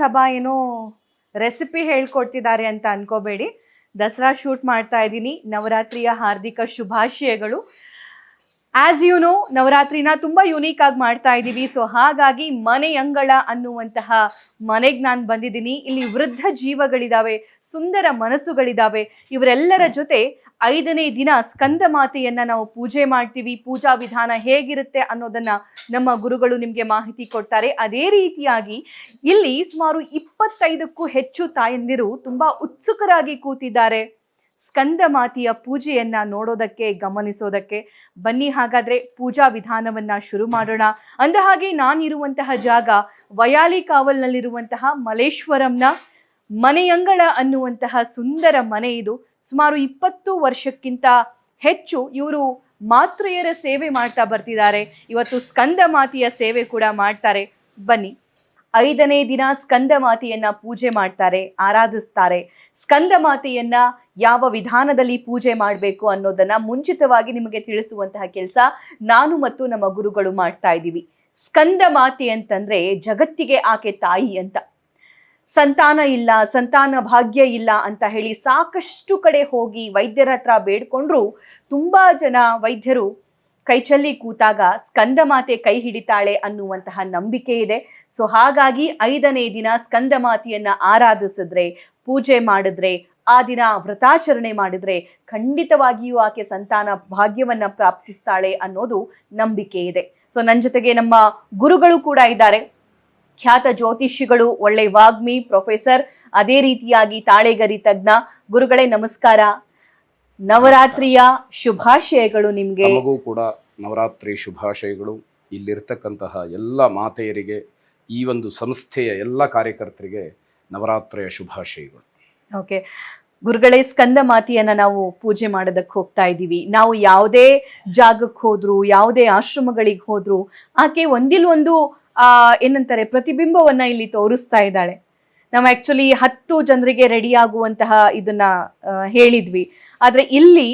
ಸಭಾ ಏನೋ ರೆಸಿಪಿ ಹೇಳ್ಕೊಡ್ತಿದ್ದಾರೆ ಅಂತ ಅನ್ಕೋಬೇಡಿ. ದಸರಾ ಶೂಟ್ ಮಾಡ್ತಾ ಇದ್ದೀನಿ. ನವರಾತ್ರಿಯ ಹಾರ್ದಿಕ ಶುಭಾಶಯಗಳು. ಆಸ್ ಯು ನೋ ನವರಾತ್ರಿನ ತುಂಬ ಯುನೀಕ್ ಆಗಿ ಮಾಡ್ತಾ ಇದ್ದೀವಿ. ಸೊ ಹಾಗಾಗಿ ಮನೆಯಂಗಳ ಅನ್ನುವಂತಹ ಮನೆಗೆ ನಾನು ಬಂದಿದ್ದೀನಿ. ಇಲ್ಲಿ ವೃದ್ಧ ಜೀವಗಳಿದಾವೆ, ಸುಂದರ ಮನಸ್ಸುಗಳಿದ್ದಾವೆ ಇವರೆಲ್ಲರ ಜೊತೆ ಐದನೇ ದಿನ ಸ್ಕಂದ ಮಾತೆಯನ್ನ ನಾವು ಪೂಜೆ ಮಾಡ್ತೀವಿ, ಪೂಜಾ ವಿಧಾನ ಹೇಗಿರುತ್ತೆ ಅನ್ನೋದನ್ನ ನಮ್ಮ ಗುರುಗಳು ನಿಮಗೆ ಮಾಹಿತಿ ಕೊಡ್ತಾರೆ. ಅದೇ ರೀತಿಯಾಗಿ ಇಲ್ಲಿ ಸುಮಾರು ಇಪ್ಪತ್ತೈದಕ್ಕೂ ಹೆಚ್ಚು ತಾಯಂದಿರು ತುಂಬಾ ಉತ್ಸುಕರಾಗಿ ಕೂತಿದ್ದಾರೆ ಸ್ಕಂದ ಮಾತೆಯ ಪೂಜೆಯನ್ನ ನೋಡೋದಕ್ಕೆ, ಗಮನಿಸೋದಕ್ಕೆ. ಬನ್ನಿ ಹಾಗಾದ್ರೆ ಪೂಜಾ ವಿಧಾನವನ್ನ ಶುರು ಮಾಡೋಣ. ಅಂದ ಹಾಗೆ ನಾನಿರುವಂತಹ ಜಾಗ ವಯಾಲಿ ಕಾವಲ್ನಲ್ಲಿರುವಂತಹ ಮಲೇಶ್ವರಂನ ಮನೆಯಂಗಳ ಅನ್ನುವಂತಹ ಸುಂದರ ಮನೆ ಇದು. ಸುಮಾರು ಇಪ್ಪತ್ತು ವರ್ಷಕ್ಕಿಂತ ಹೆಚ್ಚು ಇವರು ಮಾತೃಯರ ಸೇವೆ ಮಾಡ್ತಾ ಬರ್ತಿದ್ದಾರೆ. ಇವತ್ತು ಸ್ಕಂದ ಮಾತೆಯ ಸೇವೆ ಕೂಡ ಮಾಡ್ತಾರೆ. ಬನ್ನಿ. ಐದನೇ ದಿನ ಸ್ಕಂದ ಮಾತೆಯನ್ನ ಪೂಜೆ ಮಾಡ್ತಾರೆ, ಆರಾಧಿಸ್ತಾರೆ. ಸ್ಕಂದ ಮಾತೆಯನ್ನ ಯಾವ ವಿಧಾನದಲ್ಲಿ ಪೂಜೆ ಮಾಡಬೇಕು ಅನ್ನೋದನ್ನ ಮುಂಚಿತವಾಗಿ ನಿಮಗೆ ತಿಳಿಸುವಂತಹ ಕೆಲಸ ನಾನು ಮತ್ತು ನಮ್ಮ ಗುರುಗಳು ಮಾಡ್ತಾ ಇದ್ದೀವಿ. ಸ್ಕಂದ ಮಾತೆ ಅಂತಂದ್ರೆ ಜಗತ್ತಿಗೆ ಆಕೆ ತಾಯಿ ಅಂತ. ಸಂತಾನ ಇಲ್ಲ, ಸಂತಾನ ಭಾಗ್ಯ ಇಲ್ಲ ಅಂತ ಹೇಳಿ ಸಾಕಷ್ಟು ಕಡೆ ಹೋಗಿ ವೈದ್ಯರ ಹತ್ರ ಬೇಡ್ಕೊಂಡ್ರು ತುಂಬ ಜನ ವೈದ್ಯರು ಕೈಚಲ್ಲಿ ಕೂತಾಗ ಸ್ಕಂದ ಮಾತೆ ಕೈ ಹಿಡಿತಾಳೆ ಅನ್ನುವಂತಹ ನಂಬಿಕೆ ಇದೆ. ಸೊ ಹಾಗಾಗಿ ಐದನೇ ದಿನ ಸ್ಕಂದ ಮಾತೆಯನ್ನ ಆರಾಧಿಸಿದ್ರೆ, ಪೂಜೆ ಮಾಡಿದ್ರೆ, ಆ ದಿನ ವ್ರತಾಚರಣೆ ಮಾಡಿದ್ರೆ ಖಂಡಿತವಾಗಿಯೂ ಆಕೆ ಸಂತಾನ ಭಾಗ್ಯವನ್ನು ಪ್ರಾಪ್ತಿಸ್ತಾಳೆ ಅನ್ನೋದು ನಂಬಿಕೆ ಇದೆ. ಸೊ ನನ್ನ ಜೊತೆಗೆ ನಮ್ಮ ಗುರುಗಳು ಕೂಡ ಇದ್ದಾರೆ. ಖ್ಯಾತ ಜ್ಯೋತಿಷಿಗಳು ಒಳ್ಳೆ ವಾಗ್ಮಿ ಪ್ರೊಫೆಸರ್ ಅದೇ ರೀತಿಯಾಗಿ ತಾಳೆಗರಿ ತಜ್ಞ. ಗುರುಗಳೇ ನಮಸ್ಕಾರ. ನವರಾತ್ರಿಯ ಶುಭಾಶಯಗಳು ನಿಮ್ಗೆ. ಕೂಡ ನವರಾತ್ರಿ ಶುಭಾಶಯಗಳು. ಇಲ್ಲಿರ್ತಕ್ಕಂತಹ ಎಲ್ಲ ಮಾತೆಯರಿಗೆ ಈ ಒಂದು ಸಂಸ್ಥೆಯ ಎಲ್ಲ ಕಾರ್ಯಕರ್ತರಿಗೆ ನವರಾತ್ರಿಯ ಶುಭಾಶಯಗಳು. ಓಕೆ. ಗುರುಗಳೇ ಸ್ಕಂದ ಮಾತೆಯನ್ನ ನಾವು ಪೂಜೆ ಮಾಡೋದಕ್ಕೆ ಹೋಗ್ತಾ ಇದ್ದೀವಿ. ನಾವು ಯಾವುದೇ ಜಾಗಕ್ಕೆ ಹೋದ್ರು ಯಾವುದೇ ಆಶ್ರಮಗಳಿಗೆ ಹೋದ್ರು ಆಕೆ ಒಂದಿಲ್ ಒಂದು ಏನಂತಾರೆ, ಪ್ರತಿಬಿಂಬವನ್ನ ಇಲ್ಲಿ ತೋರಿಸ್ತಾ ಇದ್ದಾಳೆ. ನಾವು ಆಕ್ಚುಲಿ ಹತ್ತು ಜನರಿಗೆ ರೆಡಿ ಆಗುವಂತಹ ಇದನ್ನ ಹೇಳಿದ್ವಿ. ಆದ್ರೆ ಇಲ್ಲಿ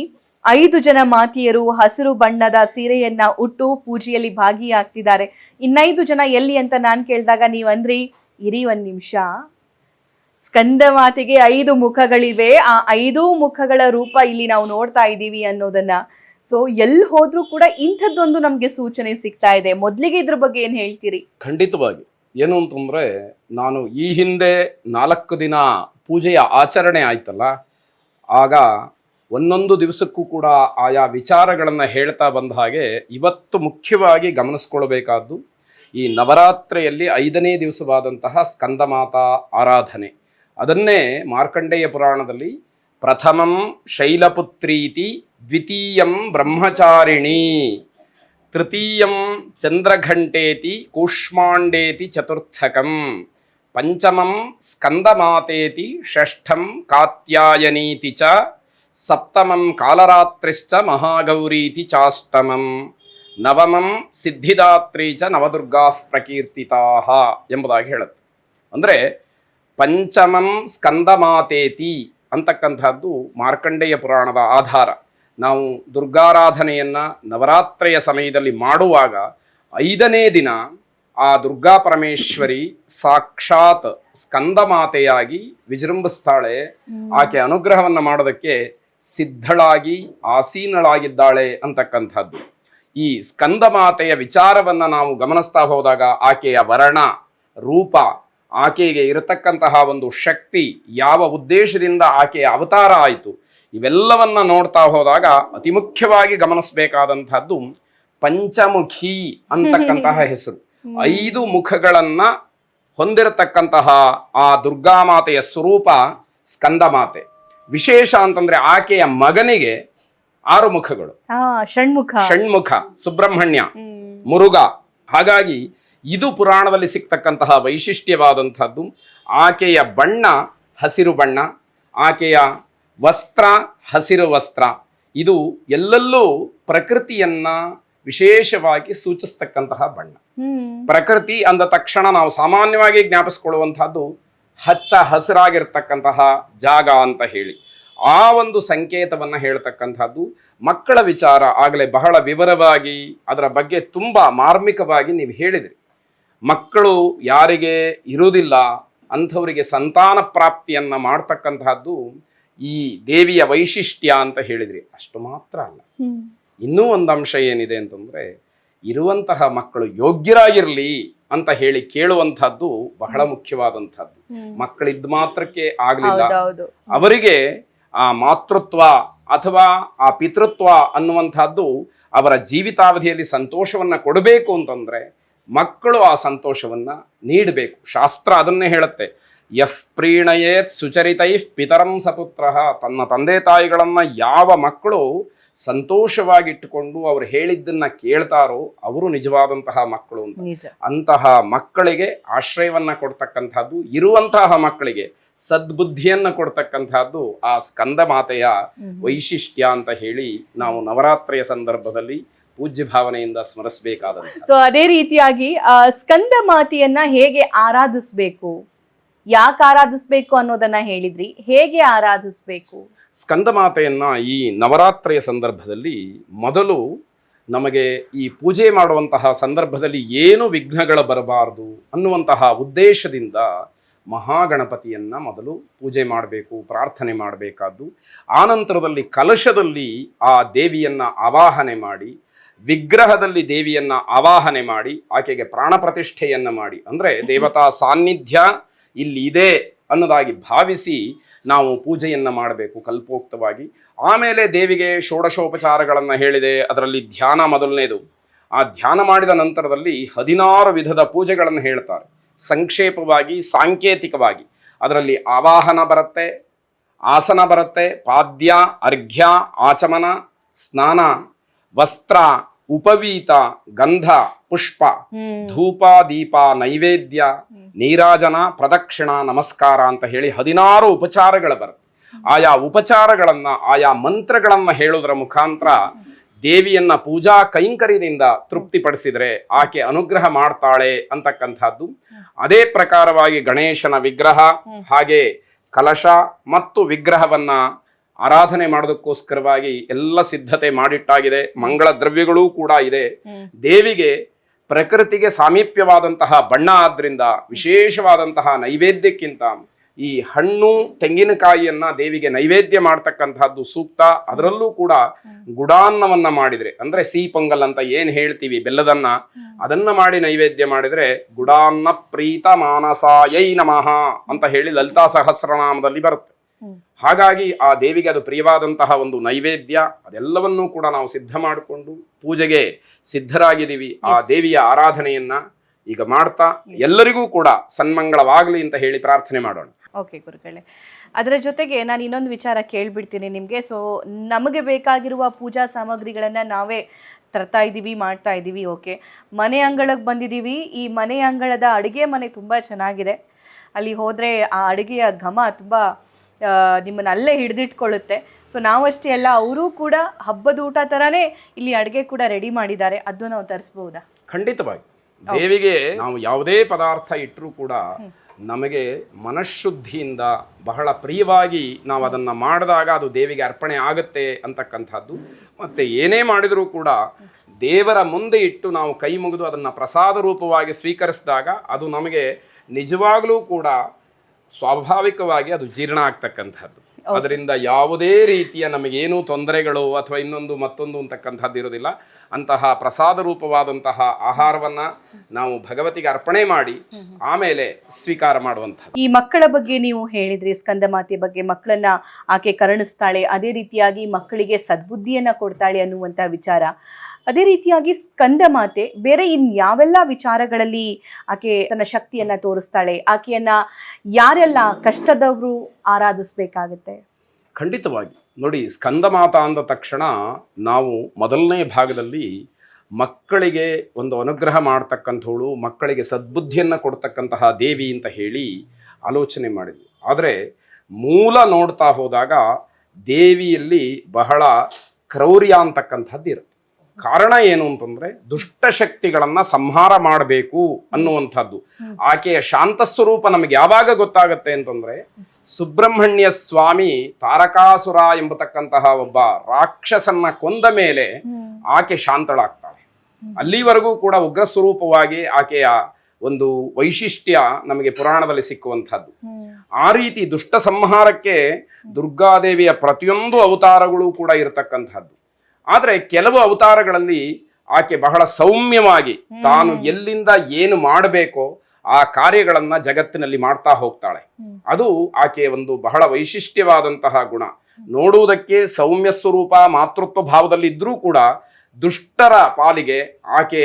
ಐದು ಜನ ಮಾತಿಯರು ಹಸಿರು ಬಣ್ಣದ ಸೀರೆಯನ್ನ ಉಟ್ಟು ಪೂಜೆಯಲ್ಲಿ ಭಾಗಿಯಾಗ್ತಿದ್ದಾರೆ. ಇನ್ನೈದು ಜನ ಎಲ್ಲಿ ಅಂತ ನಾನ್ ಕೇಳಿದಾಗ ನೀವ್ ಅಂದ್ರಿ ಇರಿ ಒಂದ್ ನಿಮಿಷ. ಸ್ಕಂದ ಮಾತಿಗೆ ಐದು ಮುಖಗಳಿವೆ. ಆ ಐದು ಮುಖಗಳ ರೂಪ ಇಲ್ಲಿ ನಾವು ನೋಡ್ತಾ ಇದ್ದೀವಿ ಅನ್ನೋದನ್ನ ಸೊ ಎಲ್ಲಿ ಹೋದ್ರೂ ಕೂಡ ಇಂಥದ್ದೊಂದು ನಮಗೆ ಸೂಚನೆ ಸಿಗ್ತಾ ಇದೆ. ಮೊದಲಿಗೆ ಇದ್ರ ಬಗ್ಗೆ ಏನು ಹೇಳ್ತೀರಿ? ಖಂಡಿತವಾಗಿ. ಏನು ಅಂತಂದರೆ, ನಾನು ಈ ಹಿಂದೆ ನಾಲ್ಕು ದಿನ ಪೂಜೆಯ ಆಚರಣೆ ಆಯ್ತಲ್ಲ, ಆಗ ಒಂದೊಂದು ದಿವಸಕ್ಕೂ ಕೂಡ ಆಯಾ ವಿಚಾರಗಳನ್ನು ಹೇಳ್ತಾ ಬಂದ ಹಾಗೆ ಇವತ್ತು ಮುಖ್ಯವಾಗಿ ಗಮನಿಸ್ಕೊಳ್ಬೇಕಾದ್ದು, ಈ ನವರಾತ್ರಿಯಲ್ಲಿ ಐದನೇ ದಿವಸವಾದಂತಹ ಸ್ಕಂದಮಾತಾ ಆರಾಧನೆ. ಅದನ್ನೇ ಮಾರ್ಕಂಡೇಯ ಪುರಾಣದಲ್ಲಿ ಪ್ರಥಮಂ ಶೈಲಪುತ್ರೀತಿ ದ್ವಿತೀಯಂ ಬ್ರಹ್ಮಚಾರಿಣಿ ತೃತೀಯಂ ಚಂದ್ರಘಂಟೇತಿ ಕೂಷ್ಮಾಂಡೇತಿ ಚತುರ್ಥಕಂ ಪಂಚಮಂ ಸ್ಕಂದಮಾತೇತಿ ಷಷ್ಠಂ ಕಾತ್ಯಾಯನೀತಿ ಚ ಸಪ್ತಮಂ ಕಾಲರಾತ್ರಿಶ್ಚ ಮಹಾಗೌರೀತಿ ಚಾಷ್ಟಮಂ ನವಮಂ ಸಿದ್ಧಿದಾತ್ರಿ ಚ ನವದುರ್ಗಾ ಪ್ರಕೀರ್ತಿತಾ ಎಂಬುದಾಗಿ ಹೇಳುತ್ತೆ ಅಂದರೆ ಪಂಚಮಂ ಸ್ಕಂದಮಾತೇತಿ ಅಂತಕ್ಕಂಥದ್ದು ಮಾರ್ಕಂಡೇಯ ಪುರಾಣದ ಆಧಾರ ನಾವು ದುರ್ಗಾರಾಧನೆಯನ್ನು ನವರಾತ್ರಿಯ ಸಮಯದಲ್ಲಿ ಮಾಡುವಾಗ ಐದನೇ ದಿನ ಆ ದುರ್ಗಾ ಪರಮೇಶ್ವರಿ ಸಾಕ್ಷಾತ್ ಸ್ಕಂದಮಾತೆಯಾಗಿ ವಿಜೃಂಭಿಸ್ತಾಳೆ. ಆಕೆ ಅನುಗ್ರಹವನ್ನು ಮಾಡೋದಕ್ಕೆ ಸಿದ್ಧಳಾಗಿ ಆಸೀನಳಾಗಿದ್ದಾಳೆ ಅಂತಕ್ಕಂಥದ್ದು. ಈ ಸ್ಕಂದ ಮಾತೆಯ ವಿಚಾರವನ್ನು ನಾವು ಗಮನಿಸ್ತಾ ಹೋದಾಗ ಆಕೆಯ ವರ್ಣ ರೂಪ ಆಕೆಗೆ ಇರತಕ್ಕಂತಹ ಒಂದು ಶಕ್ತಿ ಯಾವ ಉದ್ದೇಶದಿಂದ ಆಕೆಯ ಅವತಾರ ಆಯಿತು ಇವೆಲ್ಲವನ್ನ ನೋಡ್ತಾ ಹೋದಾಗ ಅತಿ ಮುಖ್ಯವಾಗಿ ಗಮನಿಸಬೇಕಾದಂತಹದ್ದು ಪಂಚಮುಖಿ ಅಂತಕ್ಕಂತಹ ಹೆಸರು. ಐದು ಮುಖಗಳನ್ನ ಹೊಂದಿರತಕ್ಕಂತಹ ಆ ದುರ್ಗಾಮಾತೆಯ ಸ್ವರೂಪ ಸ್ಕಂದಮಾತೆ ವಿಶೇಷ ಅಂತಂದ್ರೆ ಆಕೆಯ ಮಗನಿಗೆ ಆರು ಮುಖಗಳು. ಷಣ್ಮುಖ. ಷಣ್ಮುಖ ಸುಬ್ರಹ್ಮಣ್ಯ ಮುರುಗ ಮುರುಘ. ಹಾಗಾಗಿ ಇದು ಪುರಾಣದಲ್ಲಿ ಸಿಗ್ತಕ್ಕಂತಹ ವೈಶಿಷ್ಟ್ಯವಾದಂಥದ್ದು. ಆಕೆಯ ಬಣ್ಣ ಹಸಿರು ಬಣ್ಣ ಆಕೆಯ ವಸ್ತ್ರ ಹಸಿರು ವಸ್ತ್ರ. ಇದು ಎಲ್ಲೆಲ್ಲೂ ಪ್ರಕೃತಿಯನ್ನ ವಿಶೇಷವಾಗಿ ಸೂಚಿಸ್ತಕ್ಕಂತಹ ಬಣ್ಣ. ಪ್ರಕೃತಿ ಅಂದ ತಕ್ಷಣ ನಾವು ಸಾಮಾನ್ಯವಾಗಿ ಜ್ಞಾಪಿಸ್ಕೊಳ್ಳುವಂತಹದ್ದು ಹಚ್ಚ ಹಸಿರಾಗಿರ್ತಕ್ಕಂತಹ ಜಾಗ ಅಂತ ಹೇಳಿ. ಆ ಒಂದು ಸಂಕೇತವನ್ನು ಹೇಳ್ತಕ್ಕಂಥದ್ದು ಮಕ್ಕಳ ವಿಚಾರ ಆಗಲೇ ಬಹಳ ವಿವರವಾಗಿ ಅದರ ಬಗ್ಗೆ ತುಂಬ ಮಾರ್ಮಿಕವಾಗಿ ನೀವು ಹೇಳಿದ್ರಿ. ಮಕ್ಕಳು ಯಾರಿಗೆ ಇರುವುದಿಲ್ಲ ಅಂಥವರಿಗೆ ಸಂತಾನ ಪ್ರಾಪ್ತಿಯನ್ನ ಮಾಡ್ತಕ್ಕಂತಹದ್ದು ಈ ದೇವಿಯ ವೈಶಿಷ್ಟ್ಯ ಅಂತ ಹೇಳಿದ್ರಿ. ಅಷ್ಟು ಮಾತ್ರ ಅಲ್ಲ. ಇನ್ನೂ ಒಂದು ಅಂಶ ಏನಿದೆ ಅಂತಂದ್ರೆ ಇರುವಂತಹ ಮಕ್ಕಳು ಯೋಗ್ಯರಾಗಿರ್ಲಿ ಅಂತ ಹೇಳಿ ಕೇಳುವಂತಹದ್ದು ಬಹಳ ಮುಖ್ಯವಾದಂಥದ್ದು. ಮಕ್ಕಳಿದ್ದ ಮಾತ್ರಕ್ಕೆ ಆಗಲಿಲ್ಲ. ಅವರಿಗೆ ಆ ಮಾತೃತ್ವ ಅಥವಾ ಆ ಪಿತೃತ್ವ ಅನ್ನುವಂಥದ್ದು ಅವರ ಜೀವಿತಾವಧಿಯಲ್ಲಿ ಸಂತೋಷವನ್ನ ಕೊಡಬೇಕು ಅಂತಂದ್ರೆ ಮಕ್ಕಳು ಆ ಸಂತೋಷವನ್ನ ನೀಡಬೇಕು. ಶಾಸ್ತ್ರ ಅದನ್ನೇ ಹೇಳುತ್ತೆ. ಯಫ್ ಪ್ರೀಣಯೇತ್ ಸುಚರಿತೈ ಪಿತರಂ ಸಪುತ್ರ. ತನ್ನ ತಂದೆ ತಾಯಿಗಳನ್ನ ಯಾವ ಮಕ್ಕಳು ಸಂತೋಷವಾಗಿಟ್ಟುಕೊಂಡು ಅವರು ಹೇಳಿದ್ದನ್ನ ಕೇಳ್ತಾರೋ ಅವರು ನಿಜವಾದಂತಹ ಮಕ್ಕಳು ಅಂತ. ಅಂತಹ ಮಕ್ಕಳಿಗೆ ಆಶ್ರಯವನ್ನ ಕೊಡ್ತಕ್ಕಂಥದ್ದು ಇರುವಂತಹ ಮಕ್ಕಳಿಗೆ ಸದ್ಬುದ್ಧಿಯನ್ನ ಕೊಡ್ತಕ್ಕಂಥದ್ದು ಆ ಸ್ಕಂದ ಮಾತೆಯ ವೈಶಿಷ್ಟ್ಯ ಅಂತ ಹೇಳಿ ನಾವು ನವರಾತ್ರಿಯ ಸಂದರ್ಭದಲ್ಲಿ ಪೂಜ್ಯ ಭಾವನೆಯಿಂದ ಸ್ಮರಿಸಬೇಕಾದ ಸೊ ಅದೇ ರೀತಿಯಾಗಿ ಸ್ಕಂದ ಮಾತೆಯನ್ನ ಹೇಗೆ ಆರಾಧಿಸ್ಬೇಕು? ಯಾಕೆ ಆರಾಧಿಸ್ಬೇಕು ಅನ್ನೋದನ್ನ ಹೇಳಿದ್ರಿ. ಹೇಗೆ ಆರಾಧಿಸಬೇಕು? ಸ್ಕಂದ ಮಾತೆಯನ್ನ ಈ ನವರಾತ್ರಿಯ ಸಂದರ್ಭದಲ್ಲಿ ಮೊದಲು ನಮಗೆ ಈ ಪೂಜೆ ಮಾಡುವಂತಹ ಸಂದರ್ಭದಲ್ಲಿ ಏನು ವಿಘ್ನಗಳ ಬರಬಾರದು ಅನ್ನುವಂತಹ ಉದ್ದೇಶದಿಂದ ಮಹಾಗಣಪತಿಯನ್ನ ಮೊದಲು ಪೂಜೆ ಮಾಡಬೇಕು ಪ್ರಾರ್ಥನೆ ಮಾಡಬೇಕಾದ್ದು. ಆನಂತರದಲ್ಲಿ ಕಲಶದಲ್ಲಿ ಆ ದೇವಿಯನ್ನ ಆವಾಹನೆ ಮಾಡಿ ವಿಗ್ರಹದಲ್ಲಿ ದೇವಿಯನ್ನ ಆವಾಹನೆ ಮಾಡಿ, ಆಕೆಗೆ ಪ್ರಾಣ ಪ್ರತಿಷ್ಠೆಯನ್ನ ಮಾಡಿ. ಅಂದ್ರೆ ದೇವತಾ ಸಾನ್ನಿಧ್ಯ ಇಲ್ಲಿ ಇದೆ ಅನ್ನೋದಾಗಿ ಭಾವಿಸಿ ನಾವು ಪೂಜೆಯನ್ನು ಮಾಡಬೇಕು ಕಲ್ಪೋಕ್ತವಾಗಿ. ಆಮೇಲೆ ದೇವಿಗೆ ಷೋಡಶೋಪಚಾರಗಳನ್ನು ಹೇಳಿದೆ, ಅದರಲ್ಲಿ ಧ್ಯಾನ ಮೊದಲನೇದು. ಆ ಧ್ಯಾನ ಮಾಡಿದ ನಂತರದಲ್ಲಿ ಹದಿನಾರು ವಿಧದ ಪೂಜೆಗಳನ್ನು ಹೇಳ್ತಾರೆ. ಸಂಕ್ಷೇಪವಾಗಿ, ಸಾಂಕೇತಿಕವಾಗಿ. ಅದರಲ್ಲಿ ಆವಾಹನ ಬರುತ್ತೆ, ಆಸನ ಬರುತ್ತೆ, ಪಾದ್ಯ, ಅರ್ಘ್ಯ, ಆಚಮನ, ಸ್ನಾನ ವಸ್ತ್ರ ಉಪವೀತ ಗಂಧ ಪುಷ್ಪ ಧೂಪ ದೀಪ ನೈವೇದ್ಯ ನೀರಾಜನ ಪ್ರದಕ್ಷಿಣ ನಮಸ್ಕಾರ ಅಂತ ಹೇಳಿ ಹದಿನಾರು ಉಪಚಾರಗಳು ಬರುತ್ತೆ. ಆಯಾ ಉಪಚಾರಗಳನ್ನ ಆಯಾ ಮಂತ್ರಗಳನ್ನ ಹೇಳುವುದರ ಮುಖಾಂತರ ದೇವಿಯನ್ನ ಪೂಜಾ ಕೈಂಕರ್ಯದಿಂದ ತೃಪ್ತಿಪಡಿಸಿದರೆ ಆಕೆ ಅನುಗ್ರಹ ಮಾಡ್ತಾಳೆ ಅಂತಕ್ಕಂಥದ್ದು. ಅದೇ ಪ್ರಕಾರವಾಗಿ ಗಣೇಶನ ವಿಗ್ರಹ ಹಾಗೆ ಕಲಶ ಮತ್ತು ವಿಗ್ರಹವನ್ನ ಆರಾಧನೆ ಮಾಡೋದಕ್ಕೋಸ್ಕರವಾಗಿ ಎಲ್ಲ ಸಿದ್ಧತೆ ಮಾಡಿಟ್ಟಾಗಿದೆ. ಮಂಗಳ ದ್ರವ್ಯಗಳೂ ಕೂಡ ಇದೆ. ದೇವಿಗೆ ಪ್ರಕೃತಿಗೆ ಸಾಮೀಪ್ಯವಾದಂತಹ ಬಣ್ಣ ಆದ್ರಿಂದ ವಿಶೇಷವಾದಂತಹ ನೈವೇದ್ಯಕ್ಕಿಂತ ಈ ಹಣ್ಣು ತೆಂಗಿನಕಾಯಿಯನ್ನ ದೇವಿಗೆ ನೈವೇದ್ಯ ಮಾಡ್ತಕ್ಕಂತಹದ್ದು ಸೂಕ್ತ. ಅದರಲ್ಲೂ ಕೂಡ ಗುಡಾನ್ನವನ್ನ ಮಾಡಿದ್ರೆ ಅಂದ್ರೆ ಸಿಹಿ ಪೊಂಗಲ್ ಅಂತ ಏನ್ ಹೇಳ್ತೀವಿ ಬೆಲ್ಲದನ್ನ ಅದನ್ನ ಮಾಡಿ ನೈವೇದ್ಯ ಮಾಡಿದ್ರೆ ಗುಡಾನ್ನ ಪ್ರೀತ ಮಾನಸಾಯೈ ನಮಃ ಅಂತ ಹೇಳಿ ಲಲಿತಾ ಸಹಸ್ರನಾಮದಲ್ಲಿ ಬರುತ್ತೆ. ಹಾಗಾಗಿ ಆ ದೇವಿಗೆ ಅದು ಪ್ರಿಯವಾದಂತಹ ಒಂದು ನೈವೇದ್ಯ ಅದೆಲ್ಲವನ್ನೂ ಕೂಡ ನಾವು ಸಿದ್ಧ ಮಾಡಿಕೊಂಡು ಪೂಜೆಗೆ ಸಿದ್ಧರಾಗಿದ್ದೀವಿ. ಆ ದೇವಿಯ ಆರಾಧನೆಯನ್ನ ಈಗ ಮಾಡ್ತಾ ಎಲ್ಲರಿಗೂ ಕೂಡ ಸನ್ಮಂಗಳವಾಗಲಿ ಅಂತ ಹೇಳಿ ಪ್ರಾರ್ಥನೆ ಮಾಡೋಣ. ಓಕೆ ಗುರುಗಳೇ. ಅದರ ಜೊತೆಗೆ ನಾನು ಇನ್ನೊಂದು ವಿಚಾರ ಕೇಳಿಬಿಡ್ತೀನಿ ನಿಮಗೆ. ಸೊ ನಮಗೆ ಬೇಕಾಗಿರುವ ಪೂಜಾ ಸಾಮಗ್ರಿಗಳನ್ನು ನಾವೇ ತರ್ತಾ ಇದ್ದೀವಿ ಮಾಡ್ತಾ ಇದ್ದೀವಿ ಓಕೆ ಮನೆ ಅಂಗಳಕ್ಕೆ ಬಂದಿದ್ದೀವಿ. ಈ ಮನೆ ಅಂಗಳದ ಅಡುಗೆ ಮನೆ ತುಂಬ ಚೆನ್ನಾಗಿದೆ. ಅಲ್ಲಿ ಹೋದರೆ ಆ ಅಡುಗೆಯ ಘಮ ತುಂಬ ನಿಮ್ಮನ್ನು ಅಲ್ಲೇ ಹಿಡಿದಿಟ್ಕೊಳ್ಳುತ್ತೆ. ಸೊ ನಾವಷ್ಟೇ ಅಲ್ಲ ಅವರೂ ಕೂಡ ಹಬ್ಬದ ಊಟ ಥರನೇ ಇಲ್ಲಿ ಅಡುಗೆ ಕೂಡ ರೆಡಿ ಮಾಡಿದ್ದಾರೆ. ಅದು ನಾವು ತರಿಸ್ಬೋದಾ? ಖಂಡಿತವಾಗಿ. ದೇವಿಗೆ ನಾವು ಯಾವುದೇ ಪದಾರ್ಥ ಇಟ್ಟರೂ ಕೂಡ ನಮಗೆ ಮನಃಶುದ್ಧಿಯಿಂದ ಬಹಳ ಪ್ರಿಯವಾಗಿ ನಾವು ಅದನ್ನು ಮಾಡಿದಾಗ ಅದು ದೇವಿಗೆ ಅರ್ಪಣೆ ಆಗುತ್ತೆ ಅಂತಕ್ಕಂಥದ್ದು. ಮತ್ತು ಏನೇ ಮಾಡಿದರೂ ಕೂಡ ದೇವರ ಮುಂದೆ ಇಟ್ಟು ನಾವು ಕೈ ಮುಗಿದು ಅದನ್ನು ಪ್ರಸಾದ ರೂಪವಾಗಿ ಸ್ವೀಕರಿಸಿದಾಗ ಅದು ನಮಗೆ ನಿಜವಾಗಲೂ ಕೂಡ ಸ್ವಾಭಾವಿಕವಾಗಿ ಅದು ಜೀರ್ಣ ಆಗ್ತಕ್ಕಂಥದ್ದು. ಅದರಿಂದ ಯಾವುದೇ ರೀತಿಯ ನಮಗೇನೂ ತೊಂದರೆಗಳು ಅಥವಾ ಇನ್ನೊಂದು ಮತ್ತೊಂದು ಅಂತಕ್ಕಂಥದ್ದು ಇರೋದಿಲ್ಲ ಅಂತಹ ಪ್ರಸಾದ ರೂಪವಾದಂತಹ ಆಹಾರವನ್ನ ನಾವು ಭಗವತಿಗೆ ಅರ್ಪಣೆ ಮಾಡಿ ಆಮೇಲೆ ಸ್ವೀಕಾರ ಮಾಡುವಂಥದ್ದು. ಈ ಮಕ್ಕಳ ಬಗ್ಗೆ ನೀವು ಹೇಳಿದ್ರಿ ಸ್ಕಂದಮಾತೆ ಬಗ್ಗೆ ಮಕ್ಕಳನ್ನ ಆಕೆ ಕರುಣಿಸ್ತಾಳೆ ಅದೇ ರೀತಿಯಾಗಿ ಮಕ್ಕಳಿಗೆ ಸದ್ಬುದ್ಧಿಯನ್ನ ಕೊಡ್ತಾಳೆ ಅನ್ನುವಂಥ ವಿಚಾರ. ಅದೇ ರೀತಿಯಾಗಿ ಸ್ಕಂದ ಮಾತೆ ಬೇರೆ ಇನ್ ಯಾವೆಲ್ಲ ವಿಚಾರಗಳಲ್ಲಿ ಆಕೆ ತನ್ನ ಶಕ್ತಿಯನ್ನ ತೋರಿಸ್ತಾಳೆ, ಆಕೆಯನ್ನ ಯಾರೆಲ್ಲ ಕಷ್ಟದವರು ಆರಾಧಿಸ್ಬೇಕಾಗತ್ತೆ? ಖಂಡಿತವಾಗಿ. ನೋಡಿ, ಸ್ಕಂದ ಮಾತ ಅಂದ ತಕ್ಷಣ ನಾವು ಮೊದಲನೇ ಭಾಗದಲ್ಲಿ ಮಕ್ಕಳಿಗೆ ಒಂದು ಅನುಗ್ರಹ ಮಾಡ್ತಕ್ಕಂಥವಳು, ಮಕ್ಕಳಿಗೆ ಸದ್ಬುದ್ಧಿಯನ್ನು ಕೊಡ್ತಕ್ಕಂತಹ ದೇವಿ ಅಂತ ಹೇಳಿ ಆಲೋಚನೆ ಮಾಡಿದ್ವಿ. ಆದರೆ ಮೂಲ ನೋಡ್ತಾ ಹೋದಾಗ ದೇವಿಯಲ್ಲಿ ಬಹಳ ಕ್ರೌರ್ಯ ಅಂತಕ್ಕಂಥದ್ದು ಇರುತ್ತೆ ಕಾರಣ ಏನು ಅಂತಂದ್ರೆ ದುಷ್ಟಶಕ್ತಿಗಳನ್ನ ಸಂಹಾರ ಮಾಡಬೇಕು ಅನ್ನುವಂಥದ್ದು. ಆಕೆಯ ಶಾಂತ ಸ್ವರೂಪ ನಮಗೆ ಯಾವಾಗ ಗೊತ್ತಾಗತ್ತೆ ಅಂತಂದ್ರೆ ಸುಬ್ರಹ್ಮಣ್ಯ ಸ್ವಾಮಿ ತಾರಕಾಸುರ ಎಂಬತಕ್ಕಂತಹ ಒಬ್ಬ ರಾಕ್ಷಸನ್ನ ಕೊಂದ ಮೇಲೆ ಆಕೆ ಶಾಂತಳಾಗ್ತಾಳೆ. ಅಲ್ಲಿವರೆಗೂ ಕೂಡ ಉಗ್ರ ಸ್ವರೂಪವಾಗಿ ಆಕೆಯ ಒಂದು ವೈಶಿಷ್ಟ್ಯ ನಮಗೆ ಪುರಾಣದಲ್ಲಿ ಸಿಕ್ಕುವಂಥದ್ದು. ಆ ರೀತಿ ದುಷ್ಟ ಸಂಹಾರಕ್ಕೆ ದುರ್ಗಾದೇವಿಯ ಪ್ರತಿಯೊಂದು ಅವತಾರಗಳು ಕೂಡ ಇರತಕ್ಕಂಥದ್ದು. ಆದರೆ ಕೆಲವು ಅವತಾರಗಳಲ್ಲಿ ಆಕೆ ಬಹಳ ಸೌಮ್ಯವಾಗಿ ತಾನು ಎಲ್ಲಿಂದ ಏನು ಮಾಡಬೇಕೋ ಆ ಕಾರ್ಯಗಳನ್ನ ಜಗತ್ತಿನಲ್ಲಿ ಮಾಡ್ತಾ ಹೋಗ್ತಾಳೆ. ಅದು ಆಕೆಯ ಒಂದು ಬಹಳ ವೈಶಿಷ್ಟ್ಯವಾದಂತಹ ಗುಣ. ನೋಡುವುದಕ್ಕೆ ಸೌಮ್ಯ ಸ್ವರೂಪ ಮಾತೃತ್ವ ಭಾವದಲ್ಲಿ ಇದ್ರೂ ಕೂಡ ದುಷ್ಟರ ಪಾಲಿಗೆ ಆಕೆ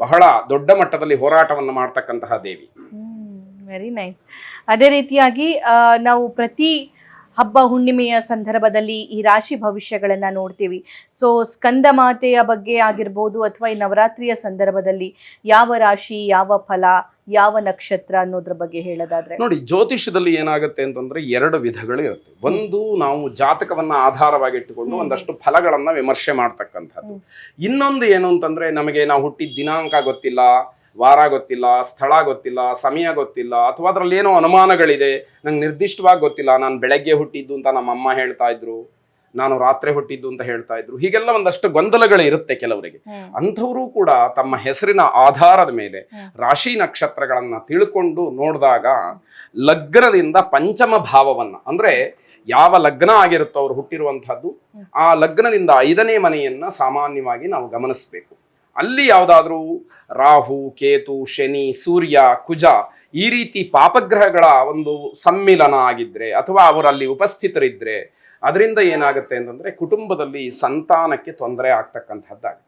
ಬಹಳ ದೊಡ್ಡ ಮಟ್ಟದಲ್ಲಿ ಹೋರಾಟವನ್ನು ಮಾಡ್ತಕ್ಕಂತಹ ದೇವಿ. ವೆರಿ ನೈಸ್ ಅದೇ ರೀತಿಯಾಗಿ ನಾವು ಪ್ರತಿ ಹಬ್ಬ ಹುಣ್ಣಿಮೆಯ ಸಂದರ್ಭದಲ್ಲಿ ಈ ರಾಶಿ ಭವಿಷ್ಯಗಳನ್ನು ನೋಡ್ತೀವಿ. ಸೊ ಸ್ಕಂದ ಮಾತೆಯ ಬಗ್ಗೆ ಆಗಿರ್ಬೋದು ಅಥವಾ ಈ ನವರಾತ್ರಿಯ ಸಂದರ್ಭದಲ್ಲಿ ಯಾವ ರಾಶಿ ಯಾವ ಫಲ ಯಾವ ನಕ್ಷತ್ರ ಅನ್ನೋದ್ರ ಬಗ್ಗೆ ಹೇಳೋದಾದ್ರೆ. ನೋಡಿ ಜ್ಯೋತಿಷ್ಯದಲ್ಲಿ ಏನಾಗುತ್ತೆ ಅಂತಂದ್ರೆ ಎರಡು ವಿಧಗಳು ಇರುತ್ತೆ. ಒಂದು ನಾವು ಜಾತಕವನ್ನ ಆಧಾರವಾಗಿಟ್ಟುಕೊಂಡು ಒಂದಷ್ಟು ಫಲಗಳನ್ನ ವಿಮರ್ಶೆ ಮಾಡ್ತಕ್ಕಂಥದ್ದು. ಇನ್ನೊಂದು ಏನು ಅಂತಂದ್ರೆ ನಮಗೆ ನಾವು ಹುಟ್ಟಿದ ದಿನಾಂಕ ಗೊತ್ತಿಲ್ಲ ವಾರ ಗೊತ್ತಿಲ್ಲ ಸ್ಥಳ ಗೊತ್ತಿಲ್ಲ ಸಮಯ ಗೊತ್ತಿಲ್ಲ ಅಥವಾ ಅದರಲ್ಲಿ ಏನೋ ಅನುಮಾನಗಳಿದೆ ನಂಗೆ ನಿರ್ದಿಷ್ಟವಾಗಿ ಗೊತ್ತಿಲ್ಲ ನಾನು ಬೆಳಗ್ಗೆ ಹುಟ್ಟಿದ್ದು ಅಂತ ನಮ್ಮಮ್ಮ ಹೇಳ್ತಾ ಇದ್ರು ನಾನು ರಾತ್ರಿ ಹುಟ್ಟಿದ್ದು ಅಂತ ಹೇಳ್ತಾ ಇದ್ರು ಹೀಗೆಲ್ಲ ಒಂದಷ್ಟು ಗೊಂದಲಗಳು ಇರುತ್ತೆ ಕೆಲವರಿಗೆ. ಅಂಥವರು ಕೂಡ ತಮ್ಮ ಹೆಸರಿನ ಆಧಾರದ ಮೇಲೆ ರಾಶಿ ನಕ್ಷತ್ರಗಳನ್ನ ತಿಳ್ಕೊಂಡು ನೋಡಿದಾಗ ಲಗ್ನದಿಂದ ಪಂಚಮ ಭಾವವನ್ನ ಅಂದ್ರೆ ಯಾವ ಲಗ್ನ ಆಗಿರುತ್ತೋ ಅವ್ರು ಹುಟ್ಟಿರುವಂತಹದ್ದು ಆ ಲಗ್ನದಿಂದ ಐದನೇ ಮನೆಯನ್ನ ಸಾಮಾನ್ಯವಾಗಿ ನಾವು ಗಮನಿಸಬೇಕು. ಅಲ್ಲಿ ಯಾವುದಾದ್ರೂ ರಾಹು ಕೇತು ಶನಿ ಸೂರ್ಯ ಕುಜ ಈ ರೀತಿ ಪಾಪಗ್ರಹಗಳ ಒಂದು ಸಮ್ಮಿಲನ ಆಗಿದ್ರೆ ಅಥವಾ ಅವರಲ್ಲಿ ಉಪಸ್ಥಿತರಿದ್ರೆ ಅದರಿಂದ ಏನಾಗುತ್ತೆ ಅಂತಂದ್ರೆ ಕುಟುಂಬದಲ್ಲಿ ಸಂತಾನಕ್ಕೆ ತೊಂದರೆ ಆಗ್ತಕ್ಕಂತಹದ್ದಾಗ